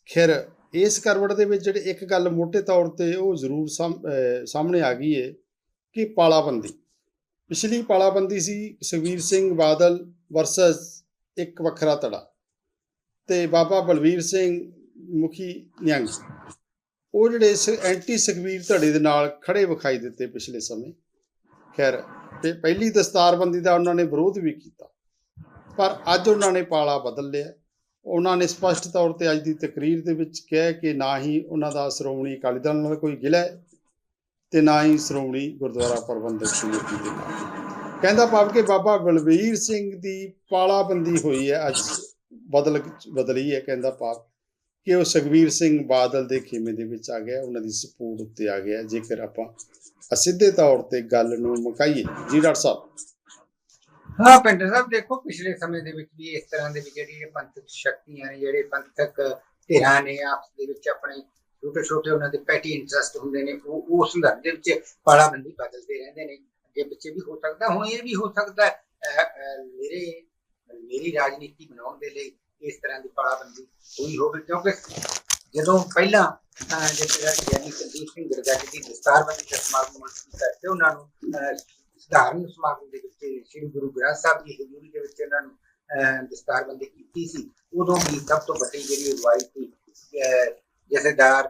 ਖੈਰ ਇਸ ਕਰਵਟ ਦੇ ਵਿੱਚ ਜਿਹੜੇ ਇੱਕ ਗੱਲ ਮੋٹے ਤੌਰ ਤੇ ਉਹ ਜ਼ਰੂਰ ਸਾਹਮ- ਸਾਹਮਣੇ ਆ ਗਈ ਹੈ ਕਿ ਪਾਲਾਬੰਦੀ। ਪਿਛਲੀ ਪਾਲਾਬੰਦੀ ਸੀ ਸੁਖਬੀਰ ਸਿੰਘ ਬਾਦਲ ਵਰਸਸ ਇੱਕ ਵੱਖਰਾ ਧੜਾ ਤੇ ਬਾਬਾ ਬਲਵੀਰ ਸਿੰਘ ਮੁਖੀ ਨਿਹੰਗ। ਉਹ ਜਿਹੜੇ ਇਸ ਐਂਟੀ ਸੁਖਬੀਰ ਧੜੇ ਦੇ ਨਾਲ ਖੜੇ ਵਿਖਾਈ ਦਿੱਤੇ ਪਿਛਲੇ ਸਮੇਂ। ਖੈਰ, ਤੇ ਪਹਿਲੀ ਦਸਤਾਰਬੰਦੀ ਦਾ ਉਹਨਾਂ ਨੇ ਵਿਰੋਧ ਵੀ ਕੀਤਾ। ਪਰ ਅੱਜ ਉਹਨਾਂ ਨੇ ਪਾਲਾ ਬਦਲ ਲਿਆ। ਉਹਨਾਂ ਨੇ ਸਪਸ਼ਟ ਤੌਰ ਤੇ ਅੱਜ ਦੀ ਤਕਰੀਰ ਦੇ ਵਿੱਚ ਕਿਹਾ ਕਿ ਨਾ ਹੀ ਉਹਨਾਂ ਦਾ ਸ਼੍ਰੋਮਣੀ ਅਕਾਲੀ ਦਲ ਨਾਲ ਕੋਈ ਗਿਲਾ ਤੇ ਨਾ ਹੀ ਸ਼੍ਰੋਮਣੀ ਗੁਰਦੁਆਰਾ ਪ੍ਰਬੰਧਕ ਸਮਿਤੀ ਦੇ ਨਾਲ ਕਹਿੰਦਾ ਭਾਵ ਕਿ ਬਾਬਾ ਬਲਵੀਰ ਸਿੰਘ ਦੀ ਪਾਲਾਬੰਦੀ ਹੋਈ ਹੈ, ਅੱਜ ਬਦਲ ਬਦਲੀ ਹੈ। ਕਹਿੰਦਾ ਭਾਵ ਕਿ ਉਹ ਸੁਖਬੀਰ ਸਿੰਘ ਬਾਦਲ ਦੇ ਖੇਮੇ ਦੇ ਵਿੱਚ ਆ ਗਿਆ, ਉਹਨਾਂ ਦੀ ਸਪੋਰਟ ਉੱਤੇ ਆ ਗਿਆ। ਜੇਕਰ ਆਪਾਂ ਅਸਿੱਧੇ ਤੌਰ ਤੇ ਗੱਲ ਨੂੰ ਮੁਕਾਈਏ, ਜੀ ਡਾਕਟਰ ਸਾਹਿਬ। ਹਾਂ ਪਿੰਡ ਸਾਹਿਬ ਦੇਖੋ ਪਿਛਲੇ ਸਮੇਂ ਦੇ ਵਿੱਚ ਵੀ ਇਸ ਤਰ੍ਹਾਂ ਦੇ ਵੀ ਜਿਹੜੀ ਪੰਥਕ ਸ਼ਕਤੀਆਂ ਨੇ ਜਿਹੜੇ ਪੰਥਕ ਧਿਰਾਂ ਨੇ ਆਪਸ ਦੇ ਵਿੱਚ ਆਪਣੇ ਛੋਟੇ ਛੋਟੇ ਉਹਨਾਂ ਦੇ ਪੈਟੀ ਇੰਟਰਸਟ ਹੁੰਦੇ ਨੇ ਉਹ ਉਸ ਸੰਦਰਭ ਦੇ ਵਿੱਚ ਪਾਲਾਬੰਦੀ ਬਦਲਦੇ ਰਹਿੰਦੇ ਨੇ। ਅੱਗੇ ਪਿੱਛੇ ਵੀ ਹੋ ਸਕਦਾ ਹੁਣ ਇਹ ਵੀ ਹੋ ਸਕਦਾ ਮੇਰੇ ਮੇਰੀ ਰਾਜਨੀਤੀ ਬਣਾਉਣ ਦੇ ਲਈ ਇਸ ਤਰ੍ਹਾਂ ਦੀ ਪਾਲਾਬੰਦੀ ਹੋਈ ਹੋਵੇ ਕਿਉਂਕਿ ਜਦੋਂ ਪਹਿਲਾਂ ਜਿਹੜਾ ਗਿਆਨੀ ਕੁਲਦੀਪ ਸਿੰਘ ਗਰਗਾਜੀ ਦੀ ਦਸਤਾਰਬੰਦੀ ਦਾ ਸਮਾਗਮ ਕਰਦੇ ਉਹਨਾਂ ਨੂੰ ਅਹ, ਸਧਾਰਨ ਸਮਾਗਮ ਦੇ ਵਿੱਚ ਸ੍ਰੀ ਗੁਰੂ ਗ੍ਰੰਥ ਸਾਹਿਬ ਦੀ ਹਜ਼ੂਰੀ ਦੇ ਵਿੱਚ ਇਹਨਾਂ ਨੂੰ ਦਸਤਾਰਬੰਦੀ ਕੀਤੀ ਸੀ। ਉਦੋਂ ਵੀ ਸਭ ਤੋਂ ਵੱਡੀ ਜਿਹੜੀ ਅਗਵਾਈ ਸੀ ਜਥੇਦਾਰ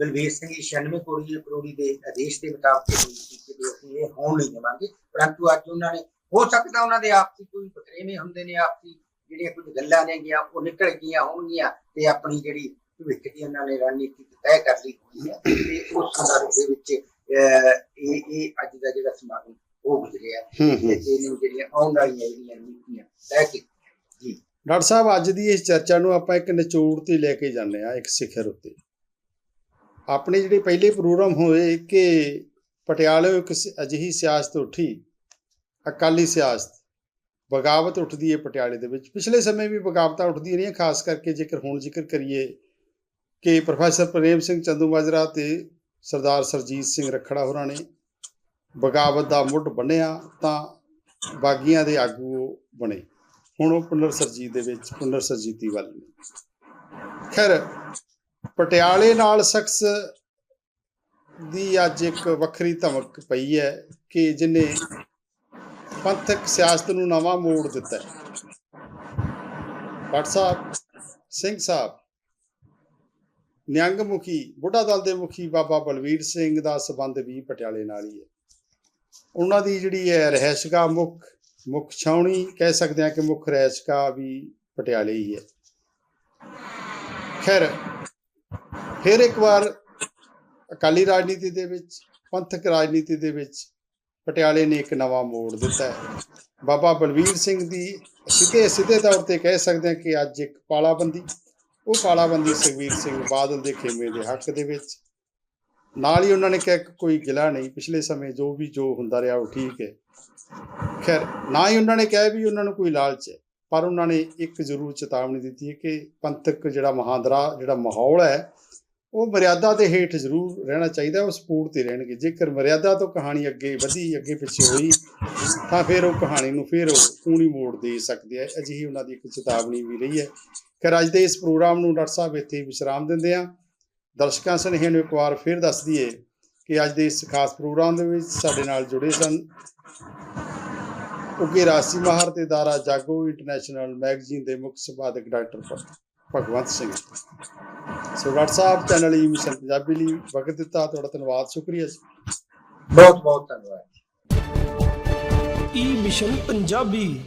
ਬਲਵੀਰ ਸਿੰਘ ਜੀ 96 ਕਰੋੜੀ ਕਰੋੜੀ ਦੇ ਆਦੇਸ਼ ਦੇ ਮੁਤਾਬਕ ਹੋਈ ਸੀ ਕਿ ਅਸੀਂ ਇਹ ਹੋਣ ਨਹੀਂ ਦੇਵਾਂਗੇ। ਪਰੰਤੂ ਅੱਜ ਉਹਨਾਂ ਨੇ, ਹੋ ਸਕਦਾ ਉਹਨਾਂ ਦੇ ਆਪਸੀ ਕੋਈ ਬਖਰੇਵੇਂ ਹੁੰਦੇ ਨੇ ਆਪਸੀ ਜਿਹੜੀਆਂ ਕੁਝ ਗੱਲਾਂ ਨੇ ਗਿਆ, ਉਹ ਨਿਕਲ ਗਈਆਂ ਹੋਣਗੀਆਂ ਤੇ ਆਪਣੀ ਜਿਹੜੀ ਭਵਿੱਖ ਦੀ ਉਹਨਾਂ ਨੇ ਰਣਨੀਤੀ ਤੈਅ ਕਰ ਲਈ ਹੋਈ ਹੈ ਤੇ ਉਸ ਸੰਦਰਭ ਦੇ ਵਿੱਚ ਇਹ ਇਹ ਅੱਜ ਦਾ ਜਿਹੜਾ ਸਮਾਗਮ ਉਹ ਗੁਜ਼ਰਿਆ। ਹੂੰ ਤੇ ਇਹਨੂੰ ਜਿਹੜੀਆਂ ਆਉਣ ਵਾਲੀਆਂ ਜਿਹੜੀਆਂ ਨੀਤੀਆਂ ਤੈਅ ਕੀਤੀਆਂ। ਜੀ। ਡਾਕਟਰ ਸਾਹਿਬ ਅੱਜ ਦੀ ਇਸ ਚਰਚਾ ਨੂੰ ਆਪਾਂ ਇੱਕ ਨਿਚੋੜ ਤੇ ਲੈ ਕੇ ਜਾਂਦੇ ਆ ਇੱਕ ਸਿਖਰ ਉੱਤੇ। ਆਪਣੇ ਜਿਹੜੇ ਪਹਿਲੇ ਪ੍ਰੋਗਰਾਮ ਹੋਏ ਕਿ ਪਟਿਆਲੇ ਇੱਕ ਅਜਿਹੀ ਸਿਆਸਤ ਉੱਠੀ ਅਕਾਲੀ ਸਿਆਸਤ। ਬਗਾਵਤ ਉੱਠਦੀ ਹੈ ਪਟਿਆਲੇ ਦੇ ਵਿੱਚ। ਪਿਛਲੇ ਸਮੇਂ ਵੀ ਬਗਾਵਤਾਂ ਉੱਠਦੀਆਂ ਰਹੀਆਂ ਖਾਸ ਕਰਕੇ ਜੇਕਰ ਹੁਣ ਜ਼ਿਕਰ ਕਰੀਏ ਕਿ ਪ੍ਰੋਫੈਸਰ ਪ੍ਰੇਮ ਸਿੰਘ ਚੰਦੂ ਮਾਜਰਾ ਤੇ ਸਰਦਾਰ ਸਰਜੀਤ ਸਿੰਘ ਰਖੜਾ ਹੋਰਾਂ ਨੇ ਬਗਾਵਤ ਦਾ ਮੁੱਢ ਬੰਨਿਆ ਤਾਂ ਬਾਗੀਆਂ ਦੇ ਆਗੂ ਉਹ ਬਣੇ। ਹੁਣ ਉਹ ਪੁਨਰ ਸਰਜੀਤ ਦੇ ਵਿੱਚ, ਪੁਨਰ ਸਰਜੀਤੀ ਵੱਲ ਨੇ। ਖੈਰ, ਪਟਿਆਲੇ ਨਾਲ ਸ਼ਖਸ ਦੀ ਅੱਜ ਇੱਕ ਵੱਖਰੀ ਧਮਕ ਪਈ ਹੈ ਕਿ ਜਿਨੇ ਪੰਥਕ ਸਿਆਸਤ ਨੂੰ ਨਵਾਂ ਮੋੜ ਦਿੱਤਾ ਹੈ। ਭੱਟ ਸਾਹਿਬ, ਸਿੰਘ ਸਾਹਿਬ ਨਿਹੰਗ ਮੁਖੀ ਬੁੱਢਾ ਦਲ ਦੇ ਮੁਖੀ ਬਾਬਾ ਬਲਵੀਰ ਸਿੰਘ ਦਾ ਸਬੰਧ ਵੀ ਪਟਿਆਲੇ ਨਾਲ ਹੀ ਹੈ। ਉਹਨਾਂ ਦੀ ਜਿਹੜੀ ਹੈ ਰਹਿਸ਼ਗਾ ਮੁੱਖ ਮੁੱਖ ਛਾਉਣੀ ਕਹਿ ਸਕਦੇ ਹਾਂ ਕਿ ਮੁੱਖ ਰਹਿਸ਼ਕਾ ਵੀ ਪਟਿਆਲੇ ਹੀ ਹੈ। ਖੈਰ, ਫਿਰ ਇੱਕ ਵਾਰ ਅਕਾਲੀ ਰਾਜਨੀਤੀ ਦੇ ਵਿੱਚ, ਪੰਥਕ ਰਾਜਨੀਤੀ ਦੇ ਵਿੱਚ ਪਟਿਆਲੇ ਨੇ ਇੱਕ ਨਵਾਂ ਮੋੜ ਦਿੱਤਾ ਹੈ। ਬਾਬਾ ਬਲਵੀਰ ਸਿੰਘ ਦੀ ਸਿੱਧੇ ਸਿੱਧੇ ਤੌਰ ਤੇ ਕਹਿ ਸਕਦੇ ਹਾਂ ਕਿ ਅੱਜ ਇੱਕ ਪਾਲਾਬੰਦੀ। ਉਹ ਕਾਲਾਬੰਦੀ ਸੁਖਬੀਰ ਸਿੰਘ ਬਾਦਲ ਦੇ ਖੇਮੇ ਦੇ ਹੱਕ ਦੇ ਵਿੱਚ। ਨਾਲ ਹੀ ਉਹਨਾਂ ਨੇ ਕਿਹਾ ਕਿ ਕੋਈ ਗਿਲਾ ਨਹੀਂ, ਪਿਛਲੇ ਸਮੇਂ ਜੋ ਵੀ ਜੋ ਹੁੰਦਾ ਰਿਹਾ ਉਹ ਠੀਕ ਹੈ। ਖੈਰ, ਨਾ ਹੀ ਉਹਨਾਂ ਨੇ ਕਿਹਾ ਵੀ ਉਹਨਾਂ ਨੂੰ ਕੋਈ ਲਾਲਚ ਹੈ, ਪਰ ਉਹਨਾਂ ਨੇ ਇੱਕ ਜ਼ਰੂਰ ਚੇਤਾਵਨੀ ਦਿੱਤੀ ਹੈ ਕਿ ਪੰਥਕ ਜਿਹੜਾ ਮਹਾਂਦਰਾ, ਜਿਹੜਾ ਮਾਹੌਲ ਹੈ, ਉਹ ਮਰਿਆਦਾ ਦੇ ਹੇਠ ਜ਼ਰੂਰ ਰਹਿਣਾ ਚਾਹੀਦਾ, ਉਹ ਸਪੋਰਟ ਤੇ ਰਹਿਣਗੇ। ਜੇਕਰ ਮਰਿਆਦਾ ਤੋਂ ਕਹਾਣੀ ਅੱਗੇ ਵਧੀ, ਅੱਗੇ ਪਿੱਛੇ ਹੋਈ, ਤਾਂ ਫਿਰ ਉਹ ਕਹਾਣੀ ਨੂੰ ਫਿਰ ਉਹ ਕੂਣੀ ਮੋੜ ਦੇ ਸਕਦੇ ਹੈ। ਅਜਿਹੀ ਉਹਨਾਂ ਦੀ ਇੱਕ ਚੇਤਾਵਨੀ ਵੀ ਰਹੀ ਹੈ। ਫਿਰ ਅੱਜ ਦੇ ਇਸ ਪ੍ਰੋਗਰਾਮ ਨੂੰ ਡਾਕਟਰ ਸਾਹਿਬ ਇੱਥੇ ਵਿਸ਼ਰਾਮ ਦਿੰਦੇ ਆ ਦਰਸ਼ਕਾਂ ਸਨੇਹੀਆਂ ਨੂੰ ਇੱਕ ਵਾਰ ਫੇਰ ਦੱਸ ਦਈਏ ਕਿ ਅੱਜ ਦੇ ਇਸ ਖਾਸ ਪ੍ਰੋਗਰਾਮ ਦੇ ਵਿੱਚ ਸਾਡੇ ਨਾਲ ਜੁੜੇ ਸਨ ਉਗੇ ਰਾਸੀ ਮਹਾਰ ਤੇ ਦਾਰਾ ਜਾਗੋ ਇੰਟਰਨੈਸ਼ਨਲ ਮੈਗਜ਼ੀਨ ਦੇ ਮੁੱਖ ਸੰਪਾਦਕ doctor Bhagwant Singh. So doctor sahib channel E mission Punjabi ਲਈ ਵਕਤ ਦਿੱਤਾ। ਤੁਹਾਡਾ ਧੰਨਵਾਦ ਸ਼ੁਕਰੀਆ ਬਹੁਤ ਬਹੁਤ ਧੰਨਵਾਦ। E mission Punjabi.